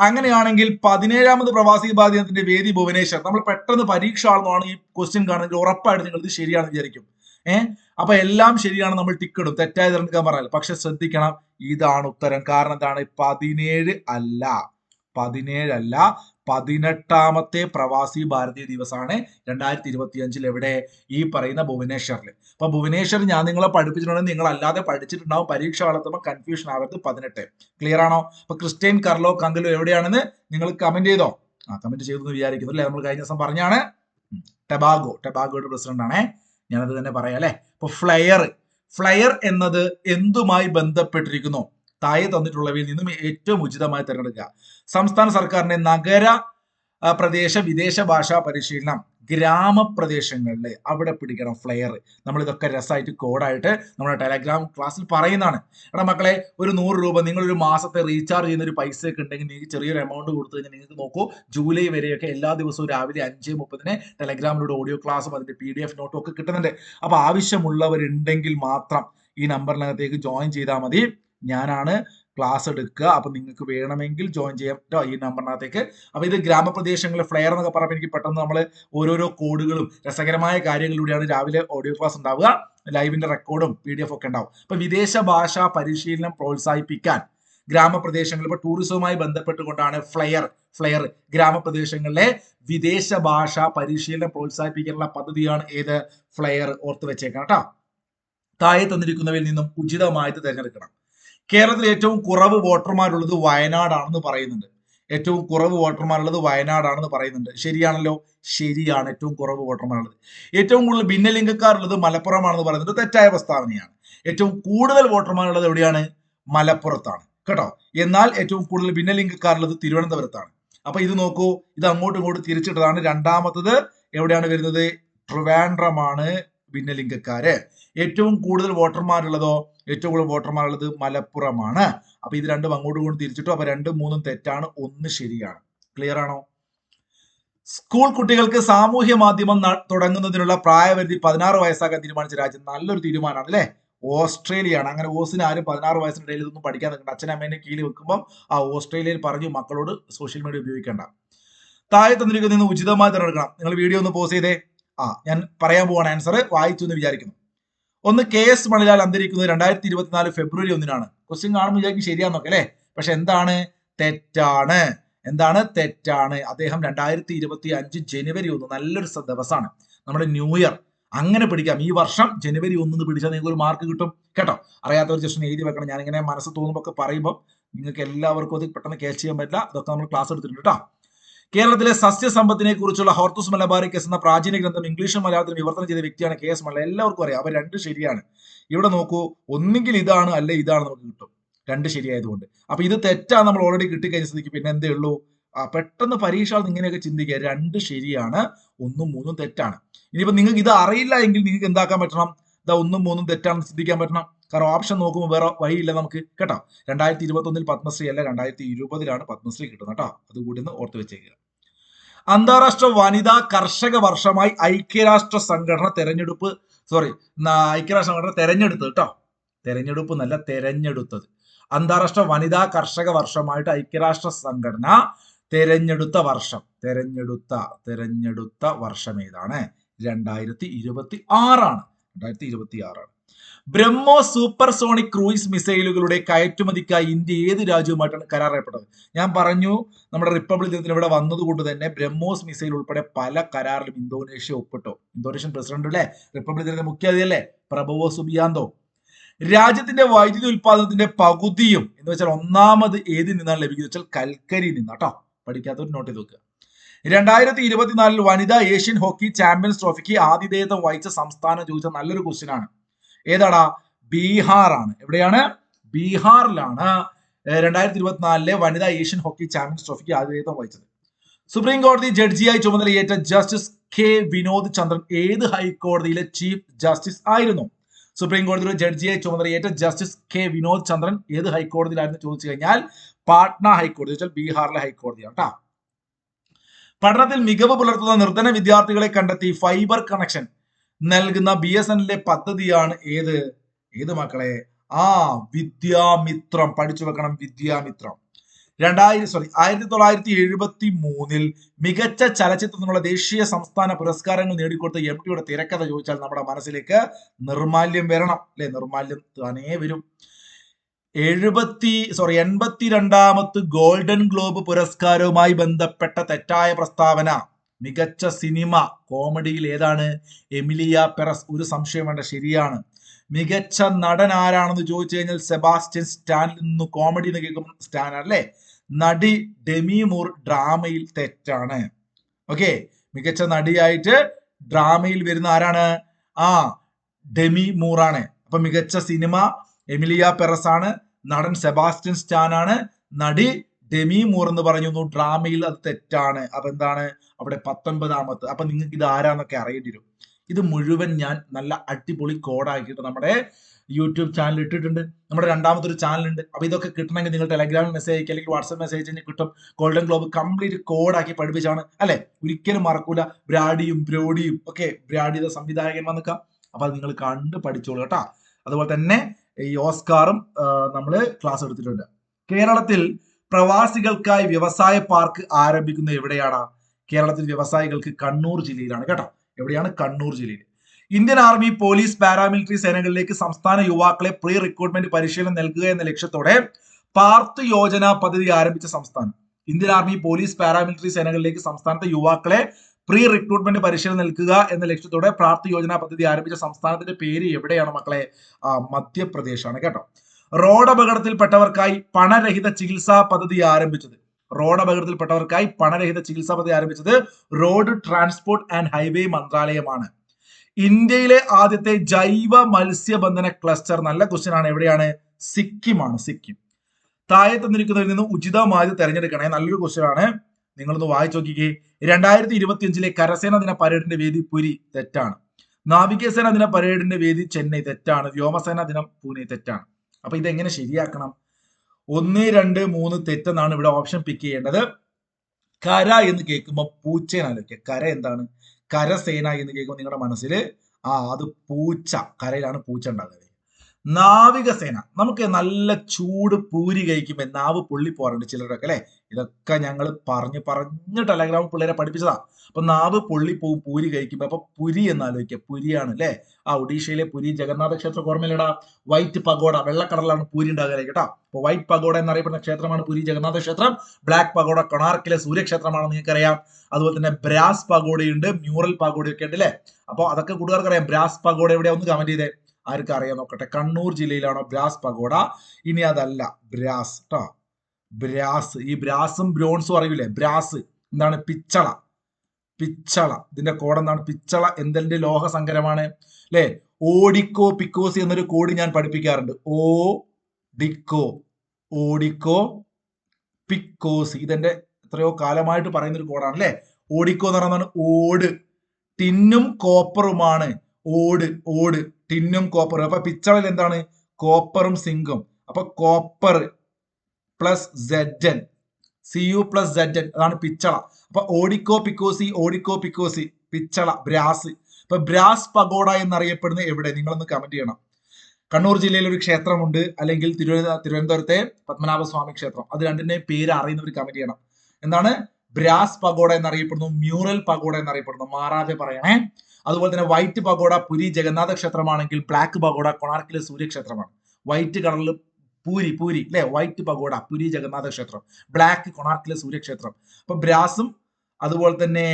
അങ്ങനെയാണെങ്കിൽ പതിനേഴാമത് പ്രവാസി ഭാരതീയത്തിന്റെ വേദി ഭുവനേശ്വർ. നമ്മൾ പെട്ടെന്ന് പരീക്ഷ ആണെന്നാണ് ഈ ക്വസ്റ്റ്യൻ കാണുന്നെങ്കിൽ ഉറപ്പായിട്ട് നിങ്ങൾ ഇത് ശരിയാണെന്ന് വിചാരിക്കും. ഏഹ് അപ്പൊ എല്ലാം ശരിയാണ് നമ്മൾ ടിക്ക് ഇടും. തെറ്റായി തിരഞ്ഞെടുക്കാൻ പറഞ്ഞാൽ പക്ഷെ ശ്രദ്ധിക്കണം ഇതാണ് ഉത്തരം. കാരണം എന്താണ്? പതിനേഴ് അല്ല. പതിനേഴ് അല്ല. പതിനെട്ടാമത്തെ പ്രവാസി ഭാരതീയ ദിവസമാണ് രണ്ടായിരത്തി ഇരുപത്തി അഞ്ചിൽ എവിടെ? ഈ പറയുന്ന ഭുവനേശ്വറിൽ. അപ്പൊ ഭുവനേശ്വർ ഞാൻ നിങ്ങളെ പഠിപ്പിച്ചിട്ടുണ്ടെങ്കിൽ നിങ്ങൾ അല്ലാതെ പഠിച്ചിട്ടുണ്ടാവും. പരീക്ഷ വളർത്തുമ്പോൾ കൺഫ്യൂഷൻ ആവരുത് പതിനെട്ട്. ക്ലിയർ ആണോ? അപ്പൊ ക്രിസ്ത്യൻ കർലോ കങ്കലോ എവിടെയാണെന്ന് നിങ്ങൾ കമന്റ് ചെയ്തോ? ആ കമന്റ് ചെയ്തു വിചാരിക്കുന്നു അല്ലെ? നമ്മൾ കഴിഞ്ഞ ദിവസം പറഞ്ഞാണ്. ടെബാഗോ. ടെബാഗോയുടെ പ്രസിഡന്റ് ആണേ. ഞാനത് തന്നെ പറയാം അല്ലെ? അപ്പൊ ഫ്ലയർ ഫ്ലയർ എന്നത് എന്തുമായി ബന്ധപ്പെട്ടിരിക്കുന്നു? താഴെ തന്നിട്ടുള്ളവയിൽ നിന്നും ഏറ്റവും ഉചിതമായി തിരഞ്ഞെടുക്കുക. സംസ്ഥാന സർക്കാരിന്റെ നഗര പ്രദേശ വിദേശ ഭാഷാ പരിശീലനം ഗ്രാമപ്രദേശങ്ങളിൽ അവിടെ പിടിക്കണം ഫ്ലെയർ നമ്മൾ ഇതൊക്കെ രസമായിട്ട് കോഡായിട്ട് നമ്മുടെ ടെലഗ്രാം ക്ലാസ്സിൽ പറയുന്നതാണ്. എടാ മക്കളെ ഒരു നൂറ് രൂപ നിങ്ങൾ ഒരു മാസത്തെ റീചാർജ് ചെയ്യുന്ന ഒരു പൈസ ഒക്കെ ഉണ്ടെങ്കിൽ നിങ്ങൾക്ക് ചെറിയൊരു എമൗണ്ട് കൊടുത്തു കഴിഞ്ഞാൽ നിങ്ങൾക്ക് നോക്കൂ ജൂലൈ വരെയൊക്കെ എല്ലാ ദിവസവും രാവിലെ അഞ്ച് മുപ്പതിന് ടെലഗ്രാമിലൂടെ ഓഡിയോ ക്ലാസ്സും അതിന്റെ പി ഡി എഫ് നോട്ടും ഒക്കെ കിട്ടുന്നുണ്ട്. അപ്പൊ ആവശ്യമുള്ളവരുണ്ടെങ്കിൽ മാത്രം ഈ നമ്പറിനകത്തേക്ക് ജോയിൻ ചെയ്താൽ മതി. ഞാനാണ് ക്ലാസ് എടുക്കുക. അപ്പൊ നിങ്ങൾക്ക് വേണമെങ്കിൽ ജോയിൻ ചെയ്യാം. കേട്ടോ ഈ നമ്പറിനകത്തേക്ക് അപ്പൊ ഇത് ഗ്രാമപ്രദേശങ്ങളിലെ ഫ്ലെയർ എന്നൊക്കെ പറയുമ്പോൾ എനിക്ക് പെട്ടെന്ന് നമ്മൾ ഓരോരോ കോഡുകളും രസകരമായ കാര്യങ്ങളിലൂടെയാണ് രാവിലെ ഓഡിയോ ക്ലാസ് ഉണ്ടാവുക. ലൈവിന്റെ റെക്കോർഡും പി ഡി എഫ് ഒക്കെ ഉണ്ടാവും. അപ്പൊ വിദേശ ഭാഷാ പരിശീലനം പ്രോത്സാഹിപ്പിക്കാൻ ഗ്രാമപ്രദേശങ്ങളിൽ ഇപ്പൊ ടൂറിസവുമായി ബന്ധപ്പെട്ടുകൊണ്ടാണ് ഫ്ലെയർ ഫ്ലെയർ ഗ്രാമപ്രദേശങ്ങളിലെ വിദേശ ഭാഷ പരിശീലനം പ്രോത്സാഹിപ്പിക്കാനുള്ള പദ്ധതിയാണ് ഏത്? ഫ്ലെയർ ഓർത്ത് വെച്ചേക്കണം കേട്ടോ താഴെ തന്നിരിക്കുന്നവയിൽ നിന്നും ഉചിതമായിട്ട് തിരഞ്ഞെടുക്കണം. കേരളത്തിൽ ഏറ്റവും കുറവ് വോട്ടർമാരുള്ളത് വയനാടാണെന്ന് പറയുന്നുണ്ട്. ഏറ്റവും കുറവ് വോട്ടർമാരുള്ളത് വയനാടാണെന്ന് പറയുന്നുണ്ട്. ശരിയാണല്ലോ? ശരിയാണ് ഏറ്റവും കുറവ് വോട്ടർമാരുള്ളത്. ഏറ്റവും കൂടുതൽ ഭിന്നലിംഗക്കാരുള്ളത് മലപ്പുറമാണെന്ന് പറയുന്നത് തെറ്റായ പ്രസ്താവനയാണ്. ഏറ്റവും കൂടുതൽ വോട്ടർമാരുള്ളത് എവിടെയാണ്? മലപ്പുറത്താണ്. കേട്ടോ? എന്നാൽ ഏറ്റവും കൂടുതൽ ഭിന്നലിംഗക്കാരുള്ളത് തിരുവനന്തപുരത്താണ്. അപ്പൊ ഇത് നോക്കൂ. ഇത് അങ്ങോട്ടും ഇങ്ങോട്ടും തിരിച്ചിട്ടതാണ്. രണ്ടാമത്തത് എവിടെയാണ് വരുന്നത്? ട്രിവാൻഡ്രമാണ്. ഭിന്നലിംഗക്കാര്. ഏറ്റവും കൂടുതൽ വോട്ടർമാരുള്ളതോ ഏറ്റവും കൂടുതൽ വോട്ടർമാരുള്ളത് മലപ്പുറമാണ്. അപ്പൊ ഇത് രണ്ടും അങ്ങോട്ടും ഇങ്ങോട്ടും തിരിച്ചിട്ടു. അപ്പൊ രണ്ടും മൂന്നും തെറ്റാണ്. ഒന്ന് ശരിയാണ്. ക്ലിയർ ആണോ? സ്കൂൾ കുട്ടികൾക്ക് സാമൂഹ്യ മാധ്യമം തുടങ്ങുന്നതിനുള്ള പ്രായപരിധി പതിനാറ് വയസ്സാക്കാൻ തീരുമാനിച്ച രാജ്യം നല്ലൊരു തീരുമാനമാണ് അല്ലെ? ഓസ്ട്രേലിയയാണ്. അങ്ങനെ ഓസിന് ആരും പതിനാറ് വയസ്സിനിടയിൽ ഇതൊന്നും പഠിക്കാൻ നിൽക്കണ്ട. അച്ഛനമ്മേനെ കീഴിൽ വെക്കുമ്പോൾ ആ ഓസ്ട്രേലിയയിൽ പറഞ്ഞു മക്കളോട് സോഷ്യൽ മീഡിയ ഉപയോഗിക്കേണ്ട. താഴെ തന്നിരിക്കുന്ന ഉചിതമായി തിരഞ്ഞെടുക്കണം. നിങ്ങൾ വീഡിയോ ഒന്ന് പോസ് ചെയ്തേ. ആ ഞാൻ പറയാൻ പോവാണ് ആൻസർ വായിച്ചു എന്ന് വിചാരിക്കുന്നു. ഒന്ന് കെ എസ് മണിലാൽ അന്തരിക്കുന്നത് രണ്ടായിരത്തി ഇരുപത്തിനാല് ഫെബ്രുവരി ഒന്നിനാണ്. ക്വസ്റ്റ്യൻ കാണുമ്പോൾ വിചാരിക്കും ശരിയാന്നൊക്കെ അല്ലെ? പക്ഷെ എന്താണ്? തെറ്റാണ്. എന്താണ്? തെറ്റാണ്. അദ്ദേഹം രണ്ടായിരത്തി ഇരുപത്തി അഞ്ച് ജനുവരി ഒന്ന് നല്ലൊരു ദിവസമാണ്. നമ്മുടെ ന്യൂ ഇയർ. അങ്ങനെ പിടിക്കാം. ഈ വർഷം ജനുവരി ഒന്നിന് പിടിച്ചാൽ നിങ്ങൾക്ക് ഒരു മാർക്ക് കിട്ടും. കേട്ടോ? അറിയാത്തവർ ജസ്റ്റ് ഒന്ന് എഴുതി വെക്കണം. ഞാനിങ്ങനെ മനസ്സ് തോന്നുമ്പോൾ ഒക്കെ പറയുമ്പോൾ നിങ്ങൾക്ക് എല്ലാവർക്കും അത് പെട്ടെന്ന് ക്യാച്ച് ചെയ്യാൻ പറ്റില്ല. അതൊക്കെ നമ്മൾ ക്ലാസ് എടുത്തിട്ടുണ്ട് കേട്ടോ. കേരളത്തിലെ സസ്യസമ്പത്തിനെ കുറിച്ചുള്ള ഹോർത്തുസ് മലബാറിക്കസ് എന്ന പ്രാചീന ഗ്രന്ഥം ഇംഗ്ലീഷും മലയാളത്തിലും വിവർത്തനം ചെയ്ത വ്യക്തിയാണ് കെ എസ് മല്ല എല്ലാവർക്കും അറിയാം. അവർ രണ്ട് ശരിയാണ്. ഇവിടെ നോക്കൂ ഒന്നുകിൽ ഇതാണ് അല്ലെ ഇതാണ് നമുക്ക് കിട്ടും. രണ്ട് ശരിയായതുകൊണ്ട്. അപ്പൊ ഇത് തെറ്റാ നമ്മൾ ഓൾറെഡി കിട്ടിക്കഴിഞ്ഞ സ്ഥിതിക്ക് പിന്നെ എന്തേ ഉള്ളൂ? ആ പെട്ടെന്ന് പരീക്ഷ ഇങ്ങനെയൊക്കെ ചിന്തിക്കുക. രണ്ട് ശരിയാണ് ഒന്നും മൂന്നും തെറ്റാണ്. ഇനിയിപ്പോ നിങ്ങൾക്ക് ഇത് അറിയില്ല എങ്കിൽ നിങ്ങൾക്ക് എന്താക്കാൻ പറ്റണം? ഇതാ ഒന്നും മൂന്നും തെറ്റാണെന്ന് ചിന്തിക്കാൻ പറ്റണം. കാരണം ഓപ്ഷൻ നോക്കുമ്പോൾ വേറെ വഴിയില്ല നമുക്ക്. കേട്ടോ? രണ്ടായിരത്തി ഇരുപത്തി ഒന്നിൽ പത്മശ്രീ അല്ല രണ്ടായിരത്തി ഇരുപതിലാണ് പത്മശ്രീ കിട്ടുന്നത് കേട്ടോ? അതുകൂടി ഒന്ന് ഓർത്ത് വെച്ചേക്കുക. അന്താരാഷ്ട്ര വനിതാ കർഷക വർഷമായി ഐക്യരാഷ്ട്ര സംഘടന തെരഞ്ഞെടുപ്പ് സോറി ഐക്യരാഷ്ട്ര സംഘടന തെരഞ്ഞെടുത്തത് കേട്ടോ? തെരഞ്ഞെടുപ്പ് നല്ല തെരഞ്ഞെടുത്തത്. അന്താരാഷ്ട്ര വനിതാ കർഷക വർഷമായിട്ട് ഐക്യരാഷ്ട്ര സംഘടന തെരഞ്ഞെടുത്ത വർഷം. തെരഞ്ഞെടുത്ത തെരഞ്ഞെടുത്ത വർഷം ഏതാണ്? രണ്ടായിരത്തി ഇരുപത്തി ആറാണ് രണ്ടായിരത്തി ഇരുപത്തി ആറാണ് ബ്രഹ്മോ സൂപ്പർസോണിക് ക്രൂയിസ് മിസൈലുകളുടെ കയറ്റുമതിക്കായി ഇന്ത്യ ഏത് രാജ്യവുമായിട്ടാണ് കരാർ ഏർപ്പെട്ടത് ഞാൻ പറഞ്ഞു നമ്മുടെ റിപ്പബ്ലിക് ദിനത്തിൽ ഇവിടെ വന്നതുകൊണ്ട് തന്നെ ബ്രഹ്മോസ് മിസൈൽ ഉൾപ്പെടെ പല കരാറിലും ഇന്തോനേഷ്യ ഒപ്പിട്ടു. ഇന്തോനേഷ്യൻ പ്രസിഡന്റ് അല്ലേ റിപ്പബ്ലിക് ദിനത്തിന്റെ മുഖ്യാതി അല്ലേ പ്രഭവോ സുബിയാന്തോ. രാജ്യത്തിന്റെ വൈദ്യുതി ഉൽപാദനത്തിന്റെ പകുതിയും എന്ന് വെച്ചാൽ ഒന്നാമത് ഏതിൽ നിന്നാണ് ലഭിക്കുന്നത്? വെച്ചാൽ കൽക്കരി നിന്നാട്ടോ പഠിക്കാത്തവർ നോട്ട് ചെയ്ത് വെക്കുക. രണ്ടായിരത്തി ഇരുപത്തിനാലിൽ വനിതാ ഏഷ്യൻ ഹോക്കി ചാമ്പ്യൻസ് ട്രോഫിക്ക് ആതിഥേയത്വം വഹിച്ച സംസ്ഥാനം ചോദിച്ച നല്ലൊരു ക്വസ്റ്റ്യൻ ആണ്. ഏതാടാ? ബീഹാർ ആണ് എവിടെയാണ്? ബീഹാറിലാണ്. രണ്ടായിരത്തി ഇരുപത്തിനാലിലെ വനിതാ ഏഷ്യൻ ഹോക്കി ചാമ്പ്യൻസ് ട്രോഫിക്ക് ആതിഥേയത്വം വഹിച്ചത്. സുപ്രീം കോടതി ജഡ്ജിയായി ചുമതലയേറ്റ ജസ്റ്റിസ് കെ വിനോദ് ചന്ദ്രൻ ഏത് ഹൈക്കോടതിയിലെ ചീഫ് ജസ്റ്റിസ് ആയിരുന്നു? സുപ്രീം കോടതിയിലെ ജഡ്ജിയായി ചുമതലയേറ്റ ജസ്റ്റിസ് കെ വിനോദ് ചന്ദ്രൻ ഏത് ഹൈക്കോടതിയിലായിരുന്നു ചോദിച്ചു കഴിഞ്ഞാൽ? പാട്ന ഹൈക്കോടതി ബീഹാറിലെ ഹൈക്കോടതിയാണ് കേട്ടോ. പഠനത്തിൽ മികവ് പുലർത്തുന്ന നിർധന വിദ്യാർത്ഥികളെ കണ്ടെത്തി ഫൈബർ കണക്ഷൻ നൽകുന്ന ബി എസ് എന്നിലെ പദ്ധതിയാണ് ഏത്? ഏത് മക്കളെ? ആ വിദ്യാമിത്രം. പഠിച്ചു വെക്കണം വിദ്യാമിത്രം. രണ്ടായിരം സോറി ആയിരത്തി തൊള്ളായിരത്തി എഴുപത്തി മൂന്നിൽ മികച്ച ചലച്ചിത്രത്തിനുള്ള ദേശീയ സംസ്ഥാന പുരസ്കാരങ്ങൾ നേടിക്കൊടുത്ത എം ടിയുടെ തിരക്കഥ ചോദിച്ചാൽ നമ്മുടെ മനസ്സിലേക്ക് നിർമാല്യം വരണം. അല്ലെ? നിർമാല്യം തന്നെ വരും. എഴുപത്തി സോറി എൺപത്തി എൺപത്തിരണ്ടാമത് ഗോൾഡൻ ഗ്ലോബ് പുരസ്കാരവുമായി ബന്ധപ്പെട്ട തെറ്റായ പ്രസ്താവന. മികച്ച സിനിമ കോമഡിയിൽ ഏതാണ്? എമിലിയ പെറസ് ഒരു സംശയം വേണ്ട ശരിയാണ്. മികച്ച നടൻ ആരാണെന്ന് ചോദിച്ചു കഴിഞ്ഞാൽ സെബാസ്റ്റ്യൻ സ്റ്റാൻ നിന്ന് കോമഡി എന്ന് കേൾക്കും സ്റ്റാൻ അല്ലേ? നടി ഡെമി മൂർ ഡ്രാമയിൽ തെറ്റാണ്. ഓക്കെ മികച്ച നടിയായിട്ട് ഡ്രാമയിൽ വരുന്ന ആരാണ്? ആ ഡെമി മൂറാണ്. അപ്പൊ മികച്ച സിനിമ എമിലിയ പെറസ് ആണ് നടൻ സെബാസ്റ്റ്യൻ സ്റ്റാൻ ആണ് നടി ഡെമി മൂർ എന്ന് പറഞ്ഞു ഡ്രാമയിൽ അത് തെറ്റാണ്. അപ്പൊ എന്താണ്? അവിടെ പത്തൊൻപതാമത്ത്. അപ്പൊ നിങ്ങൾക്ക് ഇത് ആരാന്നൊക്കെ അറിയേണ്ടി വരും ഇത് മുഴുവൻ ഞാൻ നല്ല അടിപൊളി കോഡാക്കിയിട്ട് നമ്മുടെ യൂട്യൂബ് ചാനൽ ഇട്ടിട്ടുണ്ട്. നമ്മുടെ രണ്ടാമത്തെ ഒരു ചാനൽ ഉണ്ട്. അപ്പൊ ഇതൊക്കെ കിട്ടണമെങ്കിൽ നിങ്ങൾ ടെലഗ്രാമിൽ മെസ്സേജ് അയക്കുക അല്ലെങ്കിൽ വാട്സ്ആപ്പ് മെസ്സേജ് തന്നെ കിട്ടും. ഗോൾഡൻ ഗ്ലോബ് കംപ്ലീറ്റ് കോഡാക്കി പഠിപ്പിച്ചാണ് അല്ലെ? ഒരിക്കലും മറക്കൂല. ബ്രാഡിയും ബ്രോഡിയും ഒക്കെ ബ്രാഡിയുടെ സംവിധായകൻ വന്നിക്കാം അപ്പൊ അത് നിങ്ങൾ കണ്ട് പഠിച്ചോളൂ കേട്ടോ. അതുപോലെ തന്നെ ഈ ഓസ്കാറും നമ്മൾ ക്ലാസ് എടുത്തിട്ടുണ്ട്. കേരളത്തിൽ പ്രവാസികൾക്കായി വ്യവസായ പാർക്ക് ആരംഭിക്കുന്നത് എവിടെയാണ്? കേരളത്തിൽ വ്യവസായികൾക്ക് കണ്ണൂർ ജില്ലയിലാണ് കേട്ടോ. എവിടെയാണ്? കണ്ണൂർ ജില്ലയിൽ. ഇന്ത്യൻ ആർമി പോലീസ് പാരാമിലിറ്ററി സേനകളിലേക്ക് സംസ്ഥാന യുവാക്കളെ പ്രീ റിക്രൂട്ട്മെന്റ് പരിശീലനം നൽകുക എന്ന ലക്ഷ്യത്തോടെ പാർത്ത് യോജന പദ്ധതി ആരംഭിച്ച സംസ്ഥാനം. ഇന്ത്യൻ ആർമി പോലീസ് പാരാമിലിറ്ററി സേനകളിലേക്ക് സംസ്ഥാനത്തെ യുവാക്കളെ പ്രീ റിക്രൂട്ട്മെന്റ് പരിശീലനം നൽകുക എന്ന ലക്ഷ്യത്തോടെ പ്രാപ്തി യോജന പദ്ധതി ആരംഭിച്ച സംസ്ഥാനത്തിന്റെ പേര് എവിടെയാണ് മക്കളെ? മധ്യപ്രദേശാണ് കേട്ടോ. റോഡ് അപകടത്തിൽപ്പെട്ടവർക്കായി പണരഹിത ചികിത്സാ പദ്ധതി ആരംഭിച്ചത്. റോഡ് അപകടത്തിൽപ്പെട്ടവർക്കായി പണരഹിത ചികിത്സാ പദ്ധതി ആരംഭിച്ചത് റോഡ് ട്രാൻസ്പോർട്ട് ആൻഡ് ഹൈവേ മന്ത്രാലയമാണ്. ഇന്ത്യയിലെ ആദ്യത്തെ ജൈവ മത്സ്യബന്ധന ക്ലസ്റ്റർ നല്ല ക്വസ്റ്റ്യൻ ആണ്. എവിടെയാണ്? സിക്കിമാണ് സിക്കിം. താഴെ തന്നിരിക്കുന്നതിൽ നിന്ന് ഉചിതമായത് തിരഞ്ഞെടുക്കണേ. നല്ലൊരു ക്വസ്റ്റ്യൻ ആണ്. നിങ്ങളൊന്ന് വായിച്ചു നോക്കിക്കേ. രണ്ടായിരത്തി ഇരുപത്തി അഞ്ചിലെ കരസേന ദിന പരേഡിന്റെ വേദി പുരി തെറ്റാണ്. നാവികസേന ദിന പരേഡിന്റെ വേദി ചെന്നൈ തെറ്റാണ്. വ്യോമസേന ദിനം പൂനെ തെറ്റാണ്. അപ്പൊ ഇതെങ്ങനെ ശരിയാക്കണം? ഒന്ന് രണ്ട് മൂന്ന് തെറ്റെന്നാണ് ഇവിടെ ഓപ്ഷൻ പിക്ക് ചെയ്യേണ്ടത്. കര എന്ന് കേൾക്കുമ്പോൾ പൂച്ചേനാലോചിക്കുക കര എന്താണ്? കരസേന എന്ന് കേൾക്കുമ്പോൾ നിങ്ങളുടെ മനസ്സിൽ ആ അത് പൂച്ച. കരയിലാണ് പൂച്ച ഉണ്ടാകുന്നത്. നാവികസേന. നമുക്ക് നല്ല ചൂട് പൂരി കഴിക്കുമ്പോൾ നാവ് പൊള്ളി പോകാറുണ്ട് ചിലരൊക്കെ അല്ലെ? ഇതൊക്കെ ഞങ്ങൾ പറഞ്ഞ് പറഞ്ഞ് ടെലഗ്രാം പിള്ളേരെ പഠിപ്പിച്ചതാ. അപ്പൊ നാവ് പൊള്ളി പോവും പൂരി കഴിക്കുമ്പോ അപ്പൊ പുരി എന്നാലോചിക്കുക പുരിയാണ് അല്ലെ ആ ഒഡീഷയിലെ പുരി ജഗന്നാഥ ക്ഷേത്ര ഓർമ്മയിലടാ വൈറ്റ് പഗോഡ വെള്ളക്കടലാണ് പൂരി ഉണ്ടാകുക കേട്ടോ. അപ്പൊ വൈറ്റ് പഗോഡ എന്നറിയപ്പെടുന്ന ക്ഷേത്രമാണ് പുരി ജഗന്നാഥ ക്ഷേത്രം. ബ്ലാക്ക് പഗോഡ കൊണാർക്കിലെ സൂര്യക്ഷേത്രമാണെന്ന് നിങ്ങൾക്കറിയാം. അതുപോലെ തന്നെ ബ്രാസ് പഗോഡയുണ്ട് മ്യൂറൽ പഗോഡയൊക്കെ ഉണ്ട് അല്ലെ അപ്പൊ അതൊക്കെ കൂട്ടുകാർക്ക് അറിയാം ബ്രാസ് പഗോഡ എവിടെ ഒന്ന് കമന്റ് ചെയ്തേ. ആർക്കും അറിയാൻ നോക്കട്ടെ. കണ്ണൂർ ജില്ലയിലാണോ ബ്രാസ് പഗോഡ? ഇനി അതല്ല. ബ്രാസ് കേട്ടോ ബ്രാസ്. ഈ ബ്രാസും ബ്രോൺസും അറിയില്ലേ ബ്രാസ്. എന്താണ്? പിച്ചള. പിച്ചള. ഇതിന്റെ കോഡ് എന്താണ്? പിച്ചള എന്തെന്റെ ലോഹ സങ്കരമാണ് അല്ലെ ഓഡിക്കോ പിക്കോസി എന്നൊരു കോഡ് ഞാൻ പഠിപ്പിക്കാറുണ്ട്. ഓ ഡിക്കോ. ഓഡിക്കോ പിക്കോസി. ഇതെന്റെ എത്രയോ കാലമായിട്ട് പറയുന്ന ഒരു കോഡാണ് അല്ലെ ഓഡിക്കോ എന്ന് പറയുന്നതാണ് ഓട്. ടിന്നും കോപ്പറുമാണ്. ഓട് ഓട്. ടിന്നും കോപ്പറും. അപ്പൊ പിച്ചളയിൽ എന്താണ്? കോപ്പറും സിങ്കും. അപ്പൊ copper plus Z N C U plus Z N അതാണ് പിച്ചള. അപ്പൊ ഓഡിക്കോ പിക്കോസി ഓഡിക്കോ പിക്കോസി പിച്ചള ബ്രാസ്. ഇപ്പൊ ബ്രാസ് പഗോഡ എന്നറിയപ്പെടുന്ന എവിടെ? നിങ്ങളൊന്ന് കമന്റ് ചെയ്യണം. കണ്ണൂർ ജില്ലയിൽ ഒരു ക്ഷേത്രമുണ്ട് അല്ലെങ്കിൽ തിരുവനന്ത തിരുവനന്തപുരത്തെ പത്മനാഭസ്വാമി ക്ഷേത്രം. അത് രണ്ടിന്റെയും പേര് അറിയുന്നവർ കമന്റ് ചെയ്യണം. എന്താണ്? ബ്രാസ് പഗോഡ എന്നറിയപ്പെടുന്നു മ്യൂറൽ പഗോഡ എന്നറിയപ്പെടുന്നു. മാറാതെ പറയണേ. അതുപോലെ തന്നെ വൈറ്റ് പഗോഡ പുരി ജഗന്നാഥ ക്ഷേത്രമാണെങ്കിൽ ബ്ലാക്ക് പഗോഡ കൊണാർക്കിലെ സൂര്യക്ഷേത്രമാണ്. വൈറ്റ് കളറിൽ പൂരി പൂരി അല്ലെ വൈറ്റ് പഗോഡ പുരി ജഗന്നാഥ ക്ഷേത്രം ബ്ലാക്ക് കൊണാർക്കിലെ സൂര്യക്ഷേത്രം. അപ്പൊ ബ്രാസും അതുപോലെ തന്നെ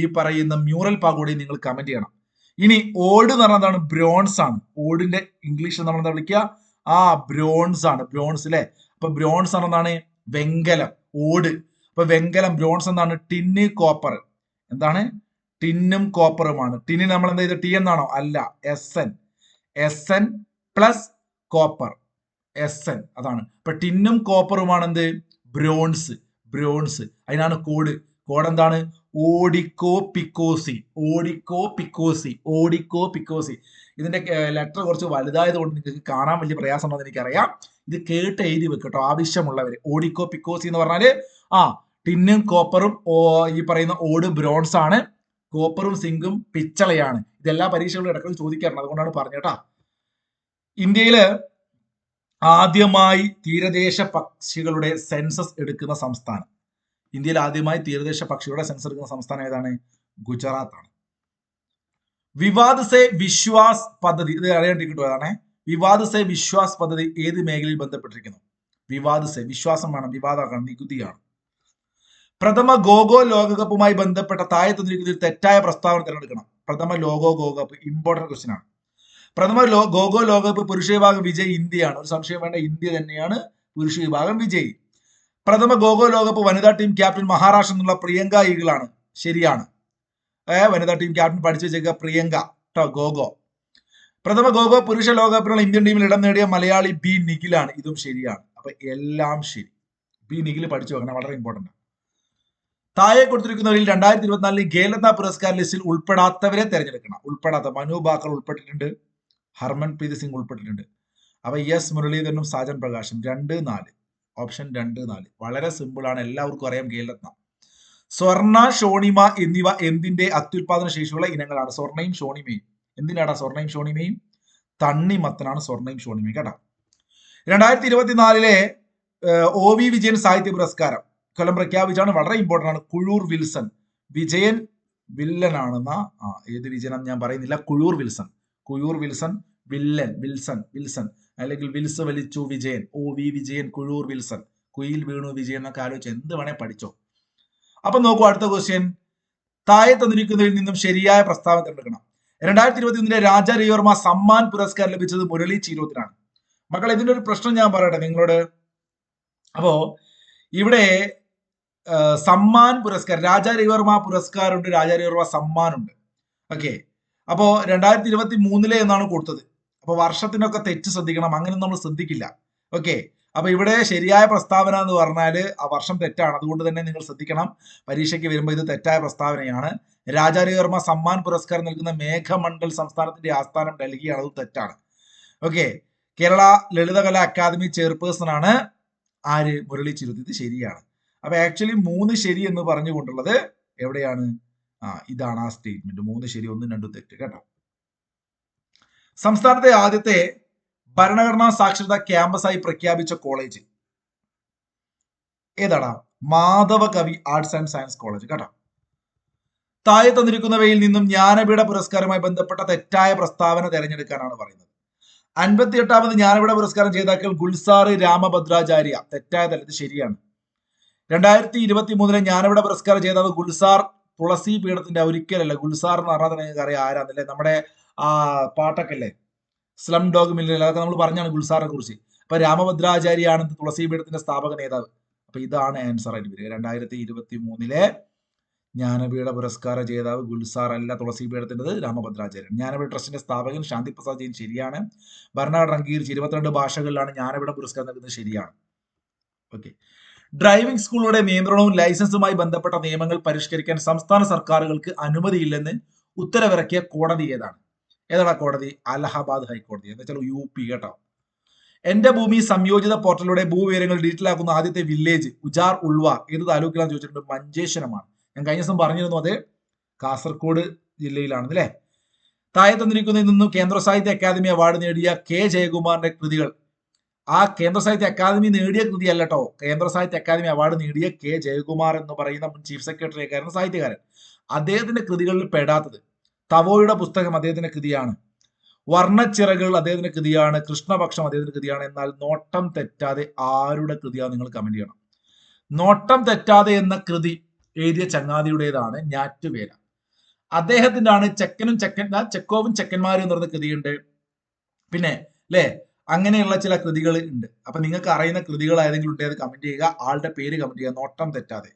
ഈ പറയുന്ന മ്യൂറൽ പഗോഡയും നിങ്ങൾ കമന്റ് ചെയ്യണം. ഇനി ഓട് എന്ന് പറഞ്ഞതാണ് ബ്രോൺസ് ആണ്. ഓടിന്റെ ഇംഗ്ലീഷ് നമ്മൾ എന്താ വിളിക്കുക? ആ ബ്രോൺസ് ആണ്. ബ്രോൺസ് അല്ലെ അപ്പൊ ബ്രോൺസ് ആണെന്നാണ് വെങ്കലം ഓട് അപ്പൊ വെങ്കലം ബ്രോൺസ് എന്താണ്? ടിന്ന് കോപ്പർ എന്താണ്? ടിന്നും കോപ്പറുമാണ് ടിന്നിന് നമ്മൾ എന്താ ചെയ്ത്? ടി എന്നാണോ? അല്ല S N S N plus copper S N അതാണ്. ഇപ്പൊ ടിന്നും കോപ്പറുമാണ് എന്ത് ബ്രോൺസ് ബ്രോൺസ്. അതിനാണ് കോഡ് കോഡ് എന്താണ്? ഓഡിക്കോ പിക്കോസി ഓഡിക്കോ പിക്കോസി ഓഡിക്കോ പിക്കോസി ഇതിന്റെ ലെറ്റർ കുറച്ച് വലുതായത് കൊണ്ട് നിങ്ങൾക്ക് കാണാൻ വലിയ പ്രയാസം ഉണ്ടെന്ന് എനിക്കറിയാം. ഇത് കേട്ട് എഴുതി വെക്കട്ടോ ആവശ്യമുള്ളവർ ഓഡിക്കോ പിക്കോസി എന്ന് പറഞ്ഞാൽ ആ ടിന്നും കോപ്പറും ഈ പറയുന്ന ഓട് ബ്രോൺസ് ആണ്. കോപ്പറും സിങ്കും പിച്ചളയാണ്. ഇതെല്ലാ പരീക്ഷകളും ഇടയ്ക്കും ചോദിക്കാറുണ്ട്. അതുകൊണ്ടാണ് പറഞ്ഞേട്ടാ ഇന്ത്യയിൽ ആദ്യമായി തീരദേശ പക്ഷികളുടെ സെൻസസ് എടുക്കുന്ന സംസ്ഥാനം. ഇന്ത്യയിൽ ആദ്യമായി തീരദേശ പക്ഷികളുടെ സെൻസസ് എടുക്കുന്ന സംസ്ഥാനം ഏതാണ്? ഗുജറാത്ത് ആണ് വിവാദ് സെ വിശ്വാസ് പദ്ധതി ഇത് അറിയാണ്ടിരിക്കട്ടോ അതാണ് വിവാദ് സെ വിശ്വാസ് പദ്ധതി ഏത് മേഖലയിൽ ബന്ധപ്പെട്ടിരിക്കുന്നു? വിവാദ് സെ വിശ്വാസം വേണം വിവാദമാണ് നികുതിയാണ്. പ്രഥമ ഗോഗോ ലോകകപ്പുമായി ബന്ധപ്പെട്ട താഴെ തെറ്റായ പ്രസ്താവന തിരഞ്ഞെടുക്കണം. പ്രഥമ ലോകോ ഗോകപ്പ് ഇമ്പോർട്ടന്റ് ക്വസ്റ്റ്യൻ ആണ്. പ്രഥമ ലോ ഗോഗോ ലോകകപ്പ് പുരുഷ വിഭാഗം വിജയ് ഇന്ത്യയാണ്. ഒരു സംശയം വേണ്ട ഇന്ത്യ തന്നെയാണ് പുരുഷ വിഭാഗം വിജയി. പ്രഥമ ഗോഗോ ലോകകപ്പ് വനിതാ ടീം ക്യാപ്റ്റൻ മഹാരാഷ്ട്ര എന്നുള്ള പ്രിയങ്ക ഈഗിളാണ്. ശരിയാണ്. ഏ വനിതാ ടീം ക്യാപ്റ്റൻ പഠിച്ചു വെച്ചേക്കുക പ്രിയങ്ക ട്ടോ ഗോഗോ. പ്രഥമ ഗോഗോ പുരുഷ ലോകകപ്പിനുള്ള ഇന്ത്യൻ ടീമിൽ ഇടം നേടിയ മലയാളി ബി നിഖിലാണ്. ഇതും ശരിയാണ്. അപ്പൊ എല്ലാം ശരി. ബി നിഖിൽ പഠിച്ചു വെക്കണം വളരെ ഇമ്പോർട്ടന്റ് താഴെ കൊടുത്തിരിക്കുന്നവരിൽ രണ്ടായിരത്തി ഇരുപത്തിനാലിൽ ഖേൽരത്ന പുരസ്കാര ലിസ്റ്റിൽ ഉൾപ്പെടാത്തവരെ തിരഞ്ഞെടുക്കണം. ഉൾപ്പെടാത്ത മനു ബാക്കർ ഉൾപ്പെട്ടിട്ടുണ്ട്. ഹർമൻ പ്രീത് സിംഗ് ഉൾപ്പെട്ടിട്ടുണ്ട്. അപ്പൊ എസ് മുരളീധരനും സാജൻ പ്രകാശും രണ്ട് നാല്. ഓപ്ഷൻ രണ്ട് നാല്. വളരെ സിമ്പിൾ ആണ്. എല്ലാവർക്കും അറിയാം കേരളത്ന സ്വർണ ഷോണിമ എന്നിവ എന്തിന്റെ അത്യുൽപാദന ശേഷിയുള്ള ഇനങ്ങളാണ്? സ്വർണയും ഷോണിമയും. എന്തിനാടാ സ്വർണയും ഷോണിമയും? തണ്ണിമത്തനാണ് സ്വർണയും ഷോണിമയും. കേട്ടോ? രണ്ടായിരത്തി ഇരുപത്തിനാലിലെ ഒ വി വിജയൻ സാഹിത്യ പുരസ്കാരം. കൊല്ലം പ്രഖ്യാപിച്ചാണ് വളരെ ഇമ്പോർട്ടന്റ് ആണ്. കുഴൂർ വിൽസൺ. വിജയൻ വില്ലനാണെന്ന? ആ ഏത് വിജയനാണെന്ന് ഞാൻ പറയുന്നില്ല. Kuzhur Wilson. Kuzhur Wilson villain Wilson Wilson. അല്ലെങ്കിൽ വിൽസ് വലിച്ചു Vijayan O V Vijayan Kuzhur Wilson. കുയിൽ വീണു വിജയൻ എന്നൊക്കെ ആലോചിച്ച് എന്ത് വേണേ പഠിച്ചോ. അപ്പൊ നോക്കൂ അടുത്ത ക്വസ്റ്റ്യൻ താഴെ തന്നിരിക്കുന്നതിൽ നിന്നും ശരിയായ പ്രസ്താവന തിരഞ്ഞെടുക്കണം. രണ്ടായിരത്തി ഇരുപത്തി ഒന്നിലെ രാജ രവിവർമ്മ സമ്മാൻ പുരസ്കാരം ലഭിച്ചത് മുരളി ചീരോത്തിനാണ്. മക്കൾ ഇതിന്റെ ഒരു പ്രശ്നം ഞാൻ പറയട്ടെ നിങ്ങളോട്. അപ്പോ ഇവിടെ സമ്മാൻ പുരസ്കാരം രാജ രവിവർമ്മ പുരസ്കാരമുണ്ട് രാജ രവിവർമ്മ സമ്മാനുണ്ട് ഓക്കെ. അപ്പോ രണ്ടായിരത്തി ഇരുപത്തി മൂന്നിലെ എന്നാണ് കൊടുത്തത്. അപ്പൊ വർഷത്തിനൊക്കെ തെറ്റ് ശ്രദ്ധിക്കണം അങ്ങനെ നമ്മൾ ശ്രദ്ധിക്കില്ല. ഓക്കെ അപ്പൊ ഇവിടെ ശരിയായ പ്രസ്താവന എന്ന് പറഞ്ഞാൽ ആ വർഷം തെറ്റാണ്. അതുകൊണ്ട് തന്നെ നിങ്ങൾ ശ്രദ്ധിക്കണം. പരീക്ഷയ്ക്ക് വരുമ്പോൾ ഇത് തെറ്റായ പ്രസ്താവനയാണ്. രാജാരവിവർമ്മ സമ്മാൻ പുരസ്കാരം നൽകുന്ന മേഘമണ്ഡൽ സംസ്ഥാനത്തിന്റെ ആസ്ഥാനം ഡൽഹിയാണ്. അത് തെറ്റാണ്. Okay Kerala Lalithakala academy chairperson ആണ് ആര്? മുരളി ചിരുതി. ഇത് ശരിയാണ്. അപ്പൊ ആക്ച്വലി മൂന്ന് ശരി എന്ന് പറഞ്ഞുകൊണ്ടുള്ളത് എവിടെയാണ്? ആ ഇതാണ് ആ സ്റ്റേറ്റ്മെന്റ് മൂന്ന് ശരി ഒന്നും രണ്ടും തെറ്റ് കേട്ടോ? സംസ്ഥാനത്തെ ആദ്യത്തെ ഭരണഘടനാ സാക്ഷരതാ ക്യാമ്പസായി പ്രഖ്യാപിച്ച കോളേജ് ഏതാണ് മാധവ കവി ആർട്സ് ആൻഡ് സയൻസ് കോളേജ് കേട്ടോ? താഴെ തന്നിരിക്കുന്നവയിൽ നിന്നും ജ്ഞാനപീഠ പുരസ്കാരമായി ബന്ധപ്പെട്ട തെറ്റായ പ്രസ്താവന തെരഞ്ഞെടുക്കാനാണ് പറയുന്നത്. അൻപത്തി എട്ടാമത് ജ്ഞാനപീഠ പുരസ്കാരം ജേതാക്കൾ ഗുൽസാർ രാമഭദ്രാചാര്യ. തെറ്റായ തലത്തിൽ ശരിയാണ്. രണ്ടായിരത്തി ഇരുപത്തി മൂന്നിലെ ജ്ഞാനപീഠ പുരസ്കാര ജേതാവ് ഗുൽസാർ തുളസി പീഠത്തിന്റെ ഒരിക്കലല്ല ഗുൽസാർ എന്ന് പറഞ്ഞാൽ നിങ്ങൾക്ക് അറിയാം ആരാന്നല്ലേ? നമ്മുടെ ആ പാട്ടൊക്കെ അല്ലേ സ്ലം ഡോഗ് മില്ലിൽ അതൊക്കെ നമ്മൾ പറഞ്ഞാണ് ഗുൽസാറിനെ കുറിച്ച്. അപ്പൊ രാമഭദ്രാചാര്യാണ് തുളസി പീഠത്തിന്റെ സ്ഥാപക നേതാവ്. അപ്പൊ ഇതാണ് ആൻസർ ആയിട്ട് വരിക. രണ്ടായിരത്തി ഇരുപത്തി മൂന്നിലെ ജ്ഞാനപീഠ പുരസ്കാര ജേതാവ് ഗുൽസാർ അല്ല തുളസി പീഠത്തിന്റെത് രാമഭദ്രാചാര്യൻ. ജ്ഞാനപീഠ ട്രസ്റ്റിന്റെ സ്ഥാപകൻ ശാന്തി പ്രസാദ് ജെയിൻ ശരിയാണ്. ഭരണഘടന അംഗീകരിച്ച് ഇരുപത്തിരണ്ട് ഭാഷകളിലാണ് ജ്ഞാനപീഠ പുരസ്കാരം നൽകുന്നത് ശരിയാണ്. ഓക്കെ ഡ്രൈവിംഗ് സ്കൂളുകളുടെ നിയന്ത്രണവും ലൈസൻസുമായി ബന്ധപ്പെട്ട നിയമങ്ങൾ പരിഷ്കരിക്കാൻ സംസ്ഥാന സർക്കാരുകൾക്ക് അനുമതിയില്ലെന്ന് ഉത്തരവിറക്കിയ കോടതി ഏതാണ്? ഏതാണ് കോടതി? അലഹബാദ് ഹൈക്കോടതി. എന്ന് വെച്ചാൽ യു പി കേട്ടോ. എന്റെ ഭൂമി സംയോജിത പോർട്ടലിലൂടെ ഭൂവിവരങ്ങൾ ഡിജിറ്റൽ ആക്കുന്ന ആദ്യത്തെ വില്ലേജ് ഉജാർ ഉൾവാർ ഏത് താലൂക്കിലാണെന്ന് ചോദിച്ചിട്ടുണ്ട് മഞ്ചേശ്വരമാണ്. ഞാൻ കഴിഞ്ഞ ദിവസം പറഞ്ഞിരുന്നു അത് കാസർഗോഡ് ജില്ലയിലാണ് അല്ലേ? താഴെ തന്നിരിക്കുന്നതിൽ നിന്നും കേന്ദ്ര സാഹിത്യ അക്കാദമി അവാർഡ് നേടിയ കെ ജയകുമാറിന്റെ കൃതികൾ ആ കേന്ദ്ര സാഹിത്യ അക്കാദമി നേടിയ കൃതി അല്ല കേട്ടോ കേന്ദ്ര സാഹിത്യ അക്കാദമി അവാർഡ് നേടിയ കെ. ജയകുമാർ എന്ന് പറയുന്ന മുൻ ചീഫ് സെക്രട്ടറി ആയിരുന്ന സാഹിത്യകാരൻ. അദ്ദേഹത്തിന്റെ കൃതികളിൽ പെടാത്തത് തവോയുടെ പുസ്തകം അദ്ദേഹത്തിന്റെ കൃതിയാണ്. വർണച്ചിറകൾ അദ്ദേഹത്തിന്റെ കൃതിയാണ്. കൃഷ്ണപക്ഷം അദ്ദേഹത്തിന്റെ കൃതിയാണ്. എന്നാൽ നോട്ടം തെറ്റാതെ ആരുടെ കൃതിയാണ് നിങ്ങൾ കമന്റ് ചെയ്യണം. നോട്ടം തെറ്റാതെ എന്ന കൃതി എഴുതിയ ചങ്ങാതിയുടേതാണ് ഞാറ്റുവേല. അദ്ദേഹത്തിന്റെ ആണ് ചെക്കനും ചെക്കൻ ചെക്കോവും ചെക്കന്മാരും എന്ന് പറയുന്ന കൃതിയുണ്ട്. പിന്നെ അല്ലേ അങ്ങനെയുള്ള ചില കൃതികൾ ഉണ്ട്. അപ്പൊ നിങ്ങൾക്ക് അറിയുന്ന കൃതികൾ ഏതെങ്കിലും ഉണ്ടെങ്കിൽ കമന്റ് ചെയ്യുക. ആളുടെ പേര് കമന്റ് ചെയ്യുക. നോട്ടം തെറ്റാതെ.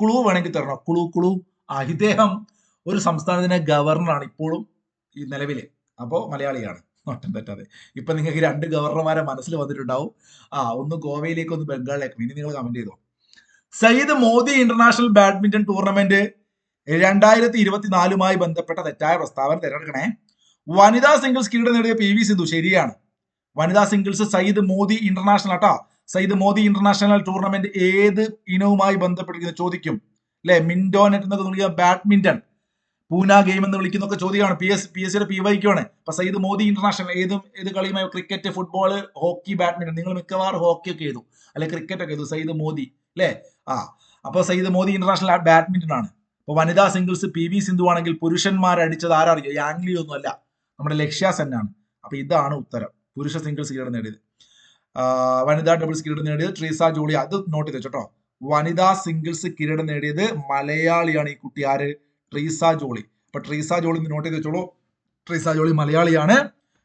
ക്ലൂ വേണമെങ്കിൽ തരണം. ക്ലൂ ക്ലൂ ആ ഇദ്ദേഹം ഒരു സംസ്ഥാനത്തിന്റെ ഗവർണറാണ് ഇപ്പോഴും ഈ നിലവിലെ. അപ്പോ മലയാളിയാണ്. നോട്ടം തെറ്റാതെ. ഇപ്പൊ നിങ്ങൾക്ക് രണ്ട് ഗവർണർമാരെ മനസ്സിൽ വന്നിട്ടുണ്ടാവും. ആ ഒന്ന് ഗോവയിലേക്ക് ഒന്ന് ബംഗാളിലേക്ക്. ഇനി നിങ്ങൾ കമന്റ് ചെയ്തോ. Syed Modi international badminton tournament രണ്ടായിരത്തി ഇരുപത്തിനാലുമായി ബന്ധപ്പെട്ട തെറ്റായ പ്രസ്താവന തിരഞ്ഞെടുക്കണേ. വനിതാ സിംഗിൾസ് കിരീടം നേടിയ പി വി സിന്ധു ശരിയാണ്. വനിതാ സിംഗിൾസ് സയ്യിദ് മോദി ഇന്റർനാഷണൽ ആട്ടോ. സയ്യിദ് മോദി ഇന്റർനാഷണൽ ടൂർണമെന്റ് ഏത് ഇനവുമായി ബന്ധപ്പെട്ടിരിക്കുന്നു ചോദിക്കും. അല്ലെ മിൻഡോനെറ്റ് എന്നൊക്കെ വിളിക്കുക ബാഡ്മിന്റൺ പൂന ഗെയിം എന്ന് വിളിക്കുന്നൊക്കെ ചോദ്യമാണ്. പി എസ് പി എസ് സിയുടെ പി വൈക്കുവാണ് അപ്പൊ സയ്യിദ് മോദി ഇന്റർനാഷണൽ ഏത് ഏത് കളിയുമായി ക്രിക്കറ്റ് ഫുട്ബോൾ ഹോക്കി ബാഡ്മിന്റൺ നിങ്ങൾ മിക്കവാറും ഹോക്കി ഒക്കെ ചെയ്തു അല്ലെ ക്രിക്കറ്റ് ഒക്കെ ചെയ്തു സയ്യിദ് മോദി. അല്ലേ ആ. അപ്പൊ സയ്യിദ് മോദി ഇന്റർനാഷണൽ ബാഡ്മിന്റൺ ആണ്. അപ്പൊ വനിതാ സിംഗിൾസ് പി വി സിന്ധു ആണെങ്കിൽ പുരുഷന്മാരടിച്ചത് ആരറിയോ യാങ്ലി ഒന്നും അല്ല നമ്മുടെ ലക്ഷ്യ സെന്നാണ്. അപ്പൊ ഇതാണ് ഉത്തരം. പുരുഷ സിംഗിൾസ് കിരീടം നേടിയത്. വനിതാ ഡബിൾസ് കിരീടം നേടിയത്. ട്രീസ ജോളി അത് നോട്ട് ചെയ്ത് കേട്ടോ. വനിതാ സിംഗിൾസ് കിരീടം നേടിയത്. മലയാളിയാണ് ഈ കുട്ടി. ആര്? ട്രീസ ജോളി. അപ്പൊ ട്രീസ ജോളി നോട്ട് ചെയ്ത് വെച്ചോളൂ. ട്രീസ ജോളി മലയാളിയാണ്.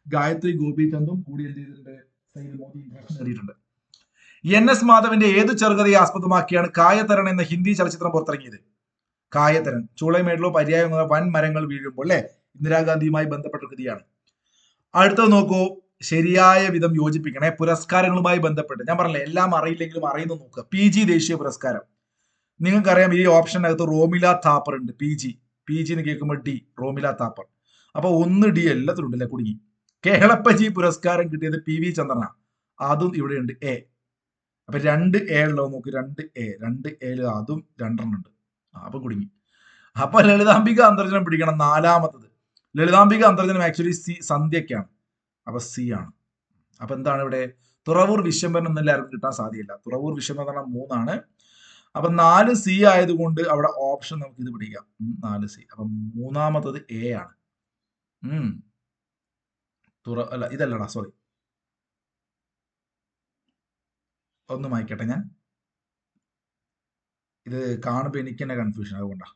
ഗായത്രി ഗോപിചന്ദും കൂടി എന്ത് ചെയ്തിട്ടുണ്ട് മോദി എൻ എസ് മാധവന്റെ ഏത് ചെറുകഥയെ ആസ്പദമാക്കിയാണ് കായതരൺ എന്ന ഹിന്ദി ചലച്ചിത്രം പുറത്തിറങ്ങിയത്? കായതരൺ ചൂളമേടിലോ പര്യായം വൻ മരങ്ങൾ വീഴുമ്പോൾ അല്ലെ? ഇന്ദിരാഗാന്ധിയുമായി ബന്ധപ്പെട്ട കൃതിയാണ്. അടുത്തത് നോക്കൂ. ശരിയായ വിധം യോജിപ്പിക്കണേ. പുരസ്കാരങ്ങളുമായി ബന്ധപ്പെട്ട്. ഞാൻ പറഞ്ഞില്ലേ എല്ലാം അറിയില്ലെങ്കിലും അറിയുന്ന നോക്കുക. പി ജി ദേശീയ പുരസ്കാരം. നിങ്ങൾക്കറിയാം ഈ ഓപ്ഷനകത്ത് റോമില താപ്പർ ഉണ്ട്. പി ജി പി ജി എന്ന് കേൾക്കുമ്പോൾ ഡി റോമില താപ്പർ. അപ്പൊ ഒന്ന് ഡി എല്ലാത്തിലും ഉണ്ടല്ലേ കുടുങ്ങി? കേളപ്പജി പുരസ്കാരം കിട്ടിയത് പി വി ചന്ദ്രന. അതും ഇവിടെ ഉണ്ട് എ അപ്പൊ രണ്ട് എ ഉള്ളത് നോക്ക്. രണ്ട് എ രണ്ട് എയിൽ അതും രണ്ടെണ്ണം ഉണ്ട്. അപ്പൊ കുടുങ്ങി. അപ്പൊ ലളിതാംബിക അന്തർജനം പിടിക്കണം. നാലാമത്തത്. ലളിതാംബിക അന്തർജനം ആക്ച്വലി സി സന്ധ്യക്കാണ് അപ്പൊ സി ആണ്. അപ്പൊ എന്താണ് ഇവിടെ? തുറവൂർ വിശ്വംഭരൻ ഒന്നും എല്ലാവർക്കും കിട്ടാൻ സാധ്യതയില്ല. തുറവൂർ എന്ന് പറഞ്ഞാൽ മൂന്നാണ്. അപ്പൊ നാല് സി ആയതുകൊണ്ട് അവിടെ ഓപ്ഷൻ നമുക്ക് ഇത് പിടിക്കാം. നാല് സി. അപ്പൊ മൂന്നാമത്തത് എ ആണ്. ഉം. തുറ അല്ല ഇതല്ലടാ സോറി ഒന്ന് മായിക്കട്ടെ ഞാൻ. ഇത് കാണുമ്പോൾ എനിക്ക് തന്നെ കൺഫ്യൂഷൻ അതുകൊണ്ടാ.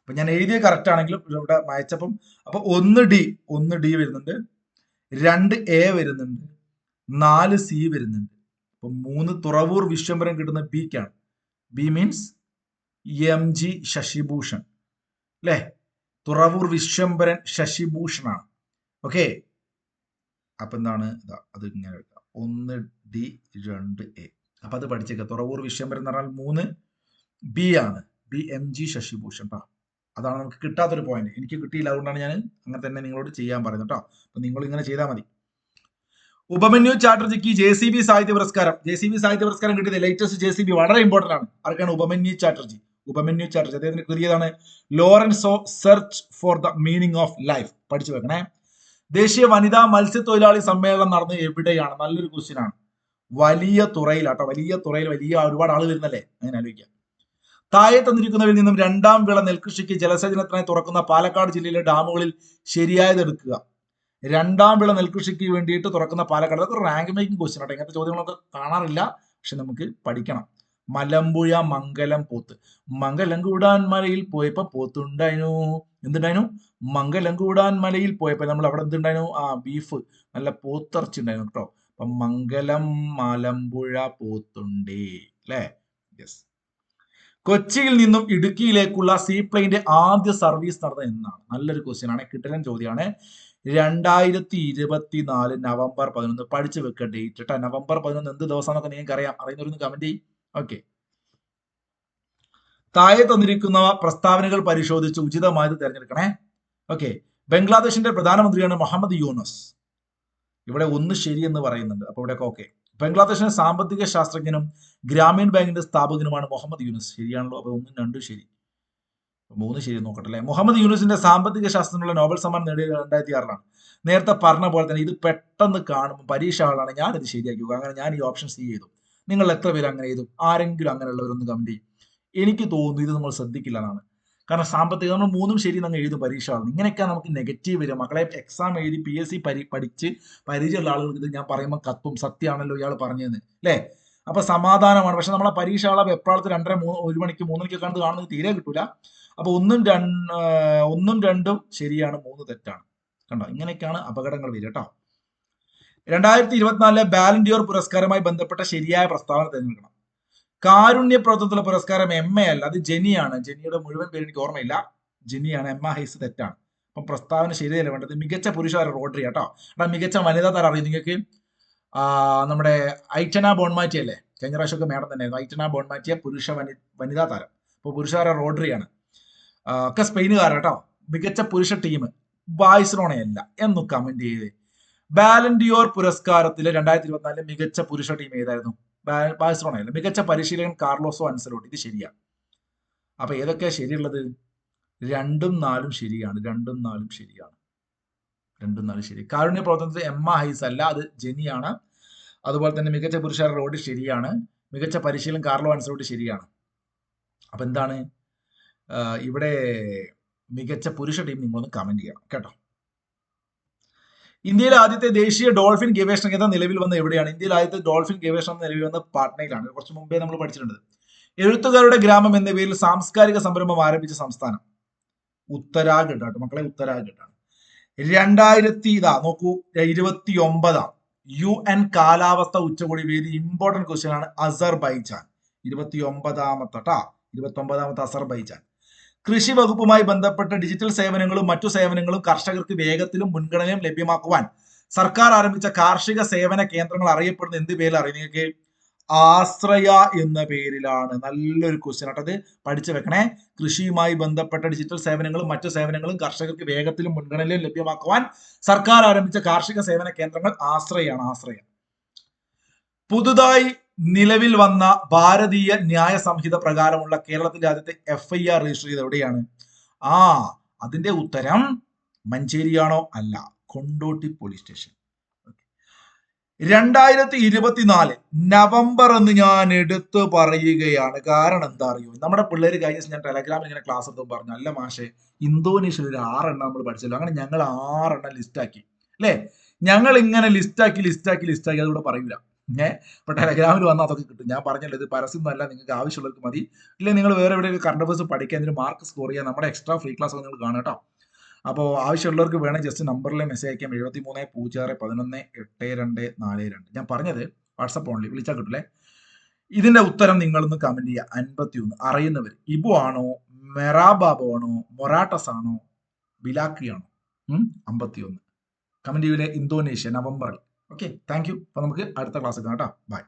അപ്പൊ ഞാൻ എഴുതിയ കറക്റ്റ് ആണെങ്കിലും ഇവിടെ മായച്ചപ്പം അപ്പൊ ഒന്ന് ഡി ഒന്ന് ഡി വരുന്നുണ്ട്. രണ്ട് എ വരുന്നുണ്ട് നാല് സി വരുന്നുണ്ട്. അപ്പൊ മൂന്ന് തുറവൂർ വിശ്വംബരം കിട്ടുന്ന ബിക്കാണ് B means M G Sasibhushan. അല്ലേ? തുറവൂർ വിശ്വംബരൻ ശശിഭൂഷണാണ്. ഓക്കെ അപ്പൊ എന്താണ്? അത് ഇങ്ങനെ ഒന്ന് ഡി രണ്ട് എ. അപ്പൊ അത് പഠിച്ചേക്കാം. തുറവൂർ വിശ്വംബരൻ എന്ന് പറഞ്ഞാൽ മൂന്ന് ബി ആണ്. ബി എം ജി ശശിഭൂഷൺ ട്ടാ. അതാണ് നമുക്ക് കിട്ടാത്തൊരു പോയിന്റ് എനിക്ക് കിട്ടിയില്ല അതുകൊണ്ടാണ് ഞാൻ അങ്ങനെ തന്നെ നിങ്ങളോട് ചെയ്യാൻ പറയുന്നത് കേട്ടോ അപ്പൊ നിങ്ങൾ ഇങ്ങനെ ചെയ്താൽ മതി. ഉപമന്യു ചാറ്റർജിക്ക് ജെ സി ബി സാഹിത്യ പുരസ്കാരം. ജെ സി ബി സാഹിത്യ പുരസ്കാരം കിട്ടിയത് ലേറ്റസ്റ്റ് ജെ സി ബി വളരെ ഇമ്പോർട്ടന്റ് ആണ്. ആർക്കാണ് ഉപമന്യു ചാറ്റർജി? ഉപമന്യു ചാറ്റർജി അദ്ദേഹത്തിന് കൃതിയതാണ്. Lorenzo search for the meaning of life പഠിച്ചു വെക്കണേ. ദേശീയ വനിതാ മത്സ്യത്തൊഴിലാളി സമ്മേളനം നടന്നത് എവിടെയാണ്? നല്ലൊരു ക്വസ്റ്റ്യൻ ആണ്. വലിയ തുറയിലാട്ടോ വലിയ തുറയിൽ വലിയ ഒരുപാട് ആൾ വരുന്നല്ലേ? അങ്ങനെ ആലോചിക്കാം. താഴെ തന്നിരിക്കുന്നവരിൽ നിന്നും രണ്ടാം വിള നെൽകൃഷിക്ക് ജലസേചനത്തിനായി തുറക്കുന്ന പാലക്കാട് ജില്ലയിലെ ഡാമുകളിൽ ശരിയായതെടുക്കുക രണ്ടാം വിള നെൽകൃഷിക്ക് വേണ്ടിയിട്ട് തുറക്കുന്ന പാലക്കാട്. അതൊക്കെ റാങ്ക് മേക്കിംഗ് ക്വസ്റ്റ്യൻ കേട്ടോ ഇങ്ങനത്തെ ചോദ്യങ്ങളൊക്കെ കാണാറില്ല. പക്ഷെ നമുക്ക് പഠിക്കണം. മലമ്പുഴ മംഗലം പോത്ത്. മംഗലം കൂടാൻ മലയിൽ പോയപ്പോ പോത്തുണ്ടായിരുന്നു എന്തുണ്ടായിരുന്നു മംഗലം കൂടാൻ മലയിൽ പോയപ്പോ നമ്മൾ അവിടെ എന്തുണ്ടായിരുന്നു ആ ബീഫ് നല്ല പോത്തിറച്ചി ഉണ്ടായിരുന്നു കേട്ടോ. അപ്പൊ മംഗലം മലമ്പുഴ പോത്തുണ്ടേ. അല്ലേ? യെസ് കൊച്ചിയിൽ നിന്നും ഇടുക്കിയിലേക്കുള്ള സീപ്ലെയിന്റെ ആദ്യ സർവീസ് നടന്നത് എന്നാണ്. നല്ലൊരു ക്വസ്റ്റ്യൻ ആണ്. കിട്ടലൻ ചോദ്യമാണ് രണ്ടായിരത്തി ഇരുപത്തി നാല് നവംബർ പതിനൊന്ന് പഠിച്ചു വെക്കുക ഡേറ്റ് കേട്ടോ നവംബർ പതിനൊന്ന് എന്ത് ദിവസമാണെന്നൊക്കെ നിങ്ങൾക്ക് അറിയാം. അറിയുന്നവരൊന്ന് കമന്റ് ചെയ്യും. ഓക്കെ താഴെ തന്നിരിക്കുന്ന പ്രസ്താവനകൾ പരിശോധിച്ച് ഉചിതമായത് തിരഞ്ഞെടുക്കണേ. ഓക്കെ ബംഗ്ലാദേശിന്റെ പ്രധാനമന്ത്രിയാണ് മുഹമ്മദ് യൂനസ്. ഇവിടെ ഒന്ന് ശരി എന്ന് പറയുന്നുണ്ട്. അപ്പൊ ഇവിടെയൊക്കെ ഓക്കെ ബംഗ്ലാദേശിന്റെ സാമ്പത്തിക ശാസ്ത്രജ്ഞനും ഗ്രാമീൺ ബാങ്കിന്റെ സ്ഥാപകനുമാണ് മുഹമ്മദ് യൂനസ്. ശരിയാണല്ലോ? അപ്പൊ ഒന്നും രണ്ടും ശരി. മൂന്ന് ശരി നോക്കട്ടെ മുഹമ്മദ് യൂനസിന്റെ സാമ്പത്തിക ശാസ്ത്രത്തിനുള്ള നോബൽ സമ്മാനം നേടിയത് രണ്ടായിരത്തി ആറിലാണ്. നേരത്തെ പറഞ്ഞ പോലെ തന്നെ ഇത് പെട്ടെന്ന് കാണുമ്പോൾ പരീക്ഷ ആളാണ് ഞാൻ ഇത് ശരിയാക്കി വെക്കും. അങ്ങനെ ഞാൻ ഈ ഓപ്ഷൻ സി ചെയ്തു നിങ്ങൾ എത്ര പേര് അങ്ങനെ ചെയ്തു ആരെങ്കിലും അങ്ങനെയുള്ളവരൊന്ന് കമന്റ് ചെയ്യും. എനിക്ക് തോന്നുന്നു ഇത് നമ്മൾ ശ്രദ്ധിക്കില്ല എന്നാണ്. കാരണം സാമ്പത്തിക നമ്മൾ മൂന്നും ശരി അങ്ങ് എഴുതും പരീക്ഷ ആണ് ഇങ്ങനെയൊക്കെ നമുക്ക് നെഗറ്റീവ് വരും. മക്കളെ എക്സാം എഴുതി പി എസ് സി പരി പഠിച്ച് പരിചയമുള്ള ആളുകൾക്ക് ഇത് ഞാൻ പറയുമ്പോൾ കത്തും. സത്യമാണല്ലോ ഇയാൾ പറഞ്ഞതെന്ന് അല്ലേ അപ്പൊ സമാധാനമാണ്. പക്ഷെ നമ്മളെ പരീക്ഷ ആളെ വെപ്രാളത്ത് രണ്ടര മൂന്ന് ഒരു മണിക്ക് മൂന്ന് മണിക്ക് കാണുന്നത് കാണുന്നത് തീരെ കിട്ടൂല. അപ്പൊ ഒന്നും രണ്ട് ഒന്നും രണ്ടും ശരിയാണ് മൂന്ന് തെറ്റാണ്. കണ്ടോ? ഇങ്ങനെയൊക്കെയാണ് അപകടങ്ങൾ വരിക കേട്ടോ. രണ്ടായിരത്തി ഇരുപത്തിനാലിലെ ബാലൻഡിയോർ പുരസ്കാരമായി ബന്ധപ്പെട്ട ശരിയായ പ്രസ്താവന തിരഞ്ഞെടുക്കണം. കാരുണ്യ പ്രവർത്തനത്തിലുള്ള പുരസ്കാരം എം എ അല്ല അത് ജെനിയാണ്. ജെനിയുടെ മുഴുവൻ പേര് എനിക്ക് ഓർമ്മയില്ല. ജെനിയാണ്. ആ ഹൈസ് തെറ്റാണ്. അപ്പം പ്രസ്താവന ശരിയല്ല വേണ്ടത്. മികച്ച പുരുഷ റോഡറി കേട്ടോ എടാ മികച്ച വനിതാ താരം അറിയും നിങ്ങൾക്ക്? നമ്മുടെ ഐറ്റന ബോൺമാറ്റി അല്ലേ? കഴിഞ്ഞ പ്രാവശ്യമൊക്കെ മേഡം തന്നെയായിരുന്നു. ഐറ്റന ബോൺമാറ്റിയ പുരുഷ വനി വനിതാ താരം. അപ്പോൾ പുരുഷ റോഡറിയാണ് ഒക്കെ സ്പെയിനുകാരൻ കേട്ടോ. മികച്ച പുരുഷ ടീം. ബായ്സലോണയല്ല എന്ന് കമന്റ് ചെയ്ത്. ബാലൻഡിയോർ പുരസ്കാരത്തിലെ രണ്ടായിരത്തി ഇരുപത്തിനാലിലെ മികച്ച പുരുഷ ടീം ഏതായിരുന്നു? ബാ- ബാഴ്സലോണയല്ല? മികച്ച പരിശീലകൻ കാർലോസോ അൻസലോട്ട്. ഇത് ശരിയാണ് അപ്പൊ ഏതൊക്കെ ശരിയുള്ളത്? രണ്ടും നാലും ശരിയാണ്. രണ്ടും നാലും ശരിയാണ്. രണ്ടും നാലും ശരി. കാരുണ്യ പ്രവർത്തനത്തിൽ എം ആ ഹൈസ് അല്ല അത് ജെനിയാണ്. അതുപോലെ തന്നെ മികച്ച പുരുഷ റോഡ് ശരിയാണ്. മികച്ച പരിശീലനം കാർലോ അൻസലോട്ട് ശരിയാണ്. അപ്പൊ എന്താണ്? ഇവിടെ മികച്ച പുരുഷ ടീം നിങ്ങളൊന്ന് കമന്റ് ചെയ്യണം. കേട്ടോ? ഇന്ത്യയിലെ ആദ്യത്തെ ദേശീയ ഡോൾഫിൻ ഗവേഷണ കേന്ദ്രം നിലവിൽ വന്ന എവിടെയാണ്? ഇന്ത്യയിലെ ആദ്യത്തെ ഡോൾഫിൻ ഗവേഷണം നിലവിൽ വന്ന പാട്നയിലാണ്. കുറച്ച് മുമ്പേ നമ്മൾ പഠിച്ചിട്ടുണ്ട്. എഴുത്തുകാരുടെ ഗ്രാമം എന്ന പേരിൽ സാംസ്കാരിക സംരംഭം ആരംഭിച്ച സംസ്ഥാനം ഉത്തരാഖണ്ഡ് ആട്ടോ. മക്കളെ ഉത്തരാഖണ്ഡ് ആണ്. രണ്ടായിരത്തി ഇതാ നോക്കൂ ഇരുപത്തി ഒമ്പതാം യു എൻ കാലാവസ്ഥ ഉച്ചകോടി വേദി ഇമ്പോർട്ടന്റ് ക്വസ്റ്റ്യൻ ആണ് അസർബൈജാൻ. ഇരുപത്തി ഒമ്പതാമത്തെ ഇരുപത്തി ഒമ്പതാമത്തെ അസർബൈജാൻ. കൃഷി വകുപ്പുമായി ബന്ധപ്പെട്ട ഡിജിറ്റൽ സേവനങ്ങളും മറ്റു സേവനങ്ങളും കർഷകർക്ക് വേഗത്തിലും മുൻഗണനയും ലഭ്യമാക്കുവാൻ സർക്കാർ ആരംഭിച്ച കാർഷിക സേവന കേന്ദ്രങ്ങൾ അറിയപ്പെടുന്ന എന്ത് പേരിൽ അറിയാം നിങ്ങൾക്ക്? ആശ്രയ എന്ന പേരിലാണ്. നല്ലൊരു ക്വസ്റ്റ്യൻ ആട്ടത് പഠിച്ചു വെക്കണേ. കൃഷിയുമായി ബന്ധപ്പെട്ട ഡിജിറ്റൽ സേവനങ്ങളും മറ്റു സേവനങ്ങളും കർഷകർക്ക് വേഗത്തിലും മുൻഗണനയും ലഭ്യമാക്കുവാൻ സർക്കാർ ആരംഭിച്ച കാർഷിക സേവന കേന്ദ്രങ്ങൾ ആശ്രയാണ്. ആശ്രയം. പുതുതായി നിലവിൽ വന്ന ഭാരതീയ ന്യായ സംഹിത പ്രകാരമുള്ള കേരളത്തിന്റെ ആദ്യത്തെ എഫ് ഐ ആർ രജിസ്റ്റർ ചെയ്ത് എവിടെയാണ്? ആ അതിന്റെ ഉത്തരം മഞ്ചേരിയാണോ അല്ല കൊണ്ടോട്ടി പോലീസ് സ്റ്റേഷൻ രണ്ടായിരത്തി ഇരുപത്തിനാല് നവംബർ എന്ന് ഞാൻ എടുത്തു പറയുകയാണ്. കാരണം എന്താ അറിയോ? നമ്മുടെ പിള്ളേർ കഴിഞ്ഞ ഞാൻ ടെലഗ്രാമിൽ ഇങ്ങനെ ക്ലാസ് എടുത്തു പറഞ്ഞു. അല്ല മാഷെ ഇന്തോനേഷ്യയിൽ ഒരു ആറെണ്ണം നമ്മൾ പഠിച്ചല്ലോ. അങ്ങനെ ഞങ്ങൾ ആറെണ്ണം ലിസ്റ്റാക്കി അല്ലേ? ഞങ്ങൾ ഇങ്ങനെ ലിസ്റ്റാക്കി ലിസ്റ്റാക്കി ലിസ്റ്റാക്കി അതുകൂടെ പറയൂല. ഏഹ് ഇപ്പൊ ടെലഗ്രാമിൽ വന്നാൽ അതൊക്കെ കിട്ടും. ഞാൻ പറഞ്ഞല്ലോ ഇത് പരസ്യം അല്ല നിങ്ങൾക്ക് ആവശ്യമുള്ളവർക്ക് മതി. ഇല്ലെങ്കിൽ നിങ്ങൾ വേറെ എവിടെയെങ്കിലും കറണ്ട് അഫേഴ്സ് പഠിക്കാൻ ഇതിന് മാർക്ക് സ്കോർ ചെയ്യാൻ നമ്മുടെ എക്സ്ട്രാ ഫ്രീ ക്ലാസ് നിങ്ങൾ കാണാം കേട്ടോ. അപ്പോൾ ആവശ്യമുള്ളവർക്ക് വേണേൽ ജസ്റ്റ് നമ്പറിൽ മെസ്സേജ് അയക്കാം. എഴുപത്തി മൂന്ന് പൂജ്യം ആറ് പതിനൊന്ന് എട്ട് രണ്ട് നാല് രണ്ട്. ഞാൻ പറഞ്ഞത് വാട്സപ്പ് ഓൺലി വിളിച്ചാൽ കിട്ടില്ലേ ഇതിന്റെ ഉത്തരം നിങ്ങളൊന്ന് കമന്റ് ചെയ്യുക. അൻപത്തി ഒന്ന് അറിയുന്നവർ ഇബു ആണോ? മെറാബാബോ ആണോ? മൊറാട്ടസ് ആണോ? ബിലാക്കി ആണോ? അമ്പത്തി ഒന്ന് കമന്റ് ചെയ്യൂലേ ഇന്തോനേഷ്യ നവംബറിൽ. ഓക്കെ താങ്ക് യു അപ്പൊ നമുക്ക് അടുത്ത ക്ലാസ് കാണാം ബൈ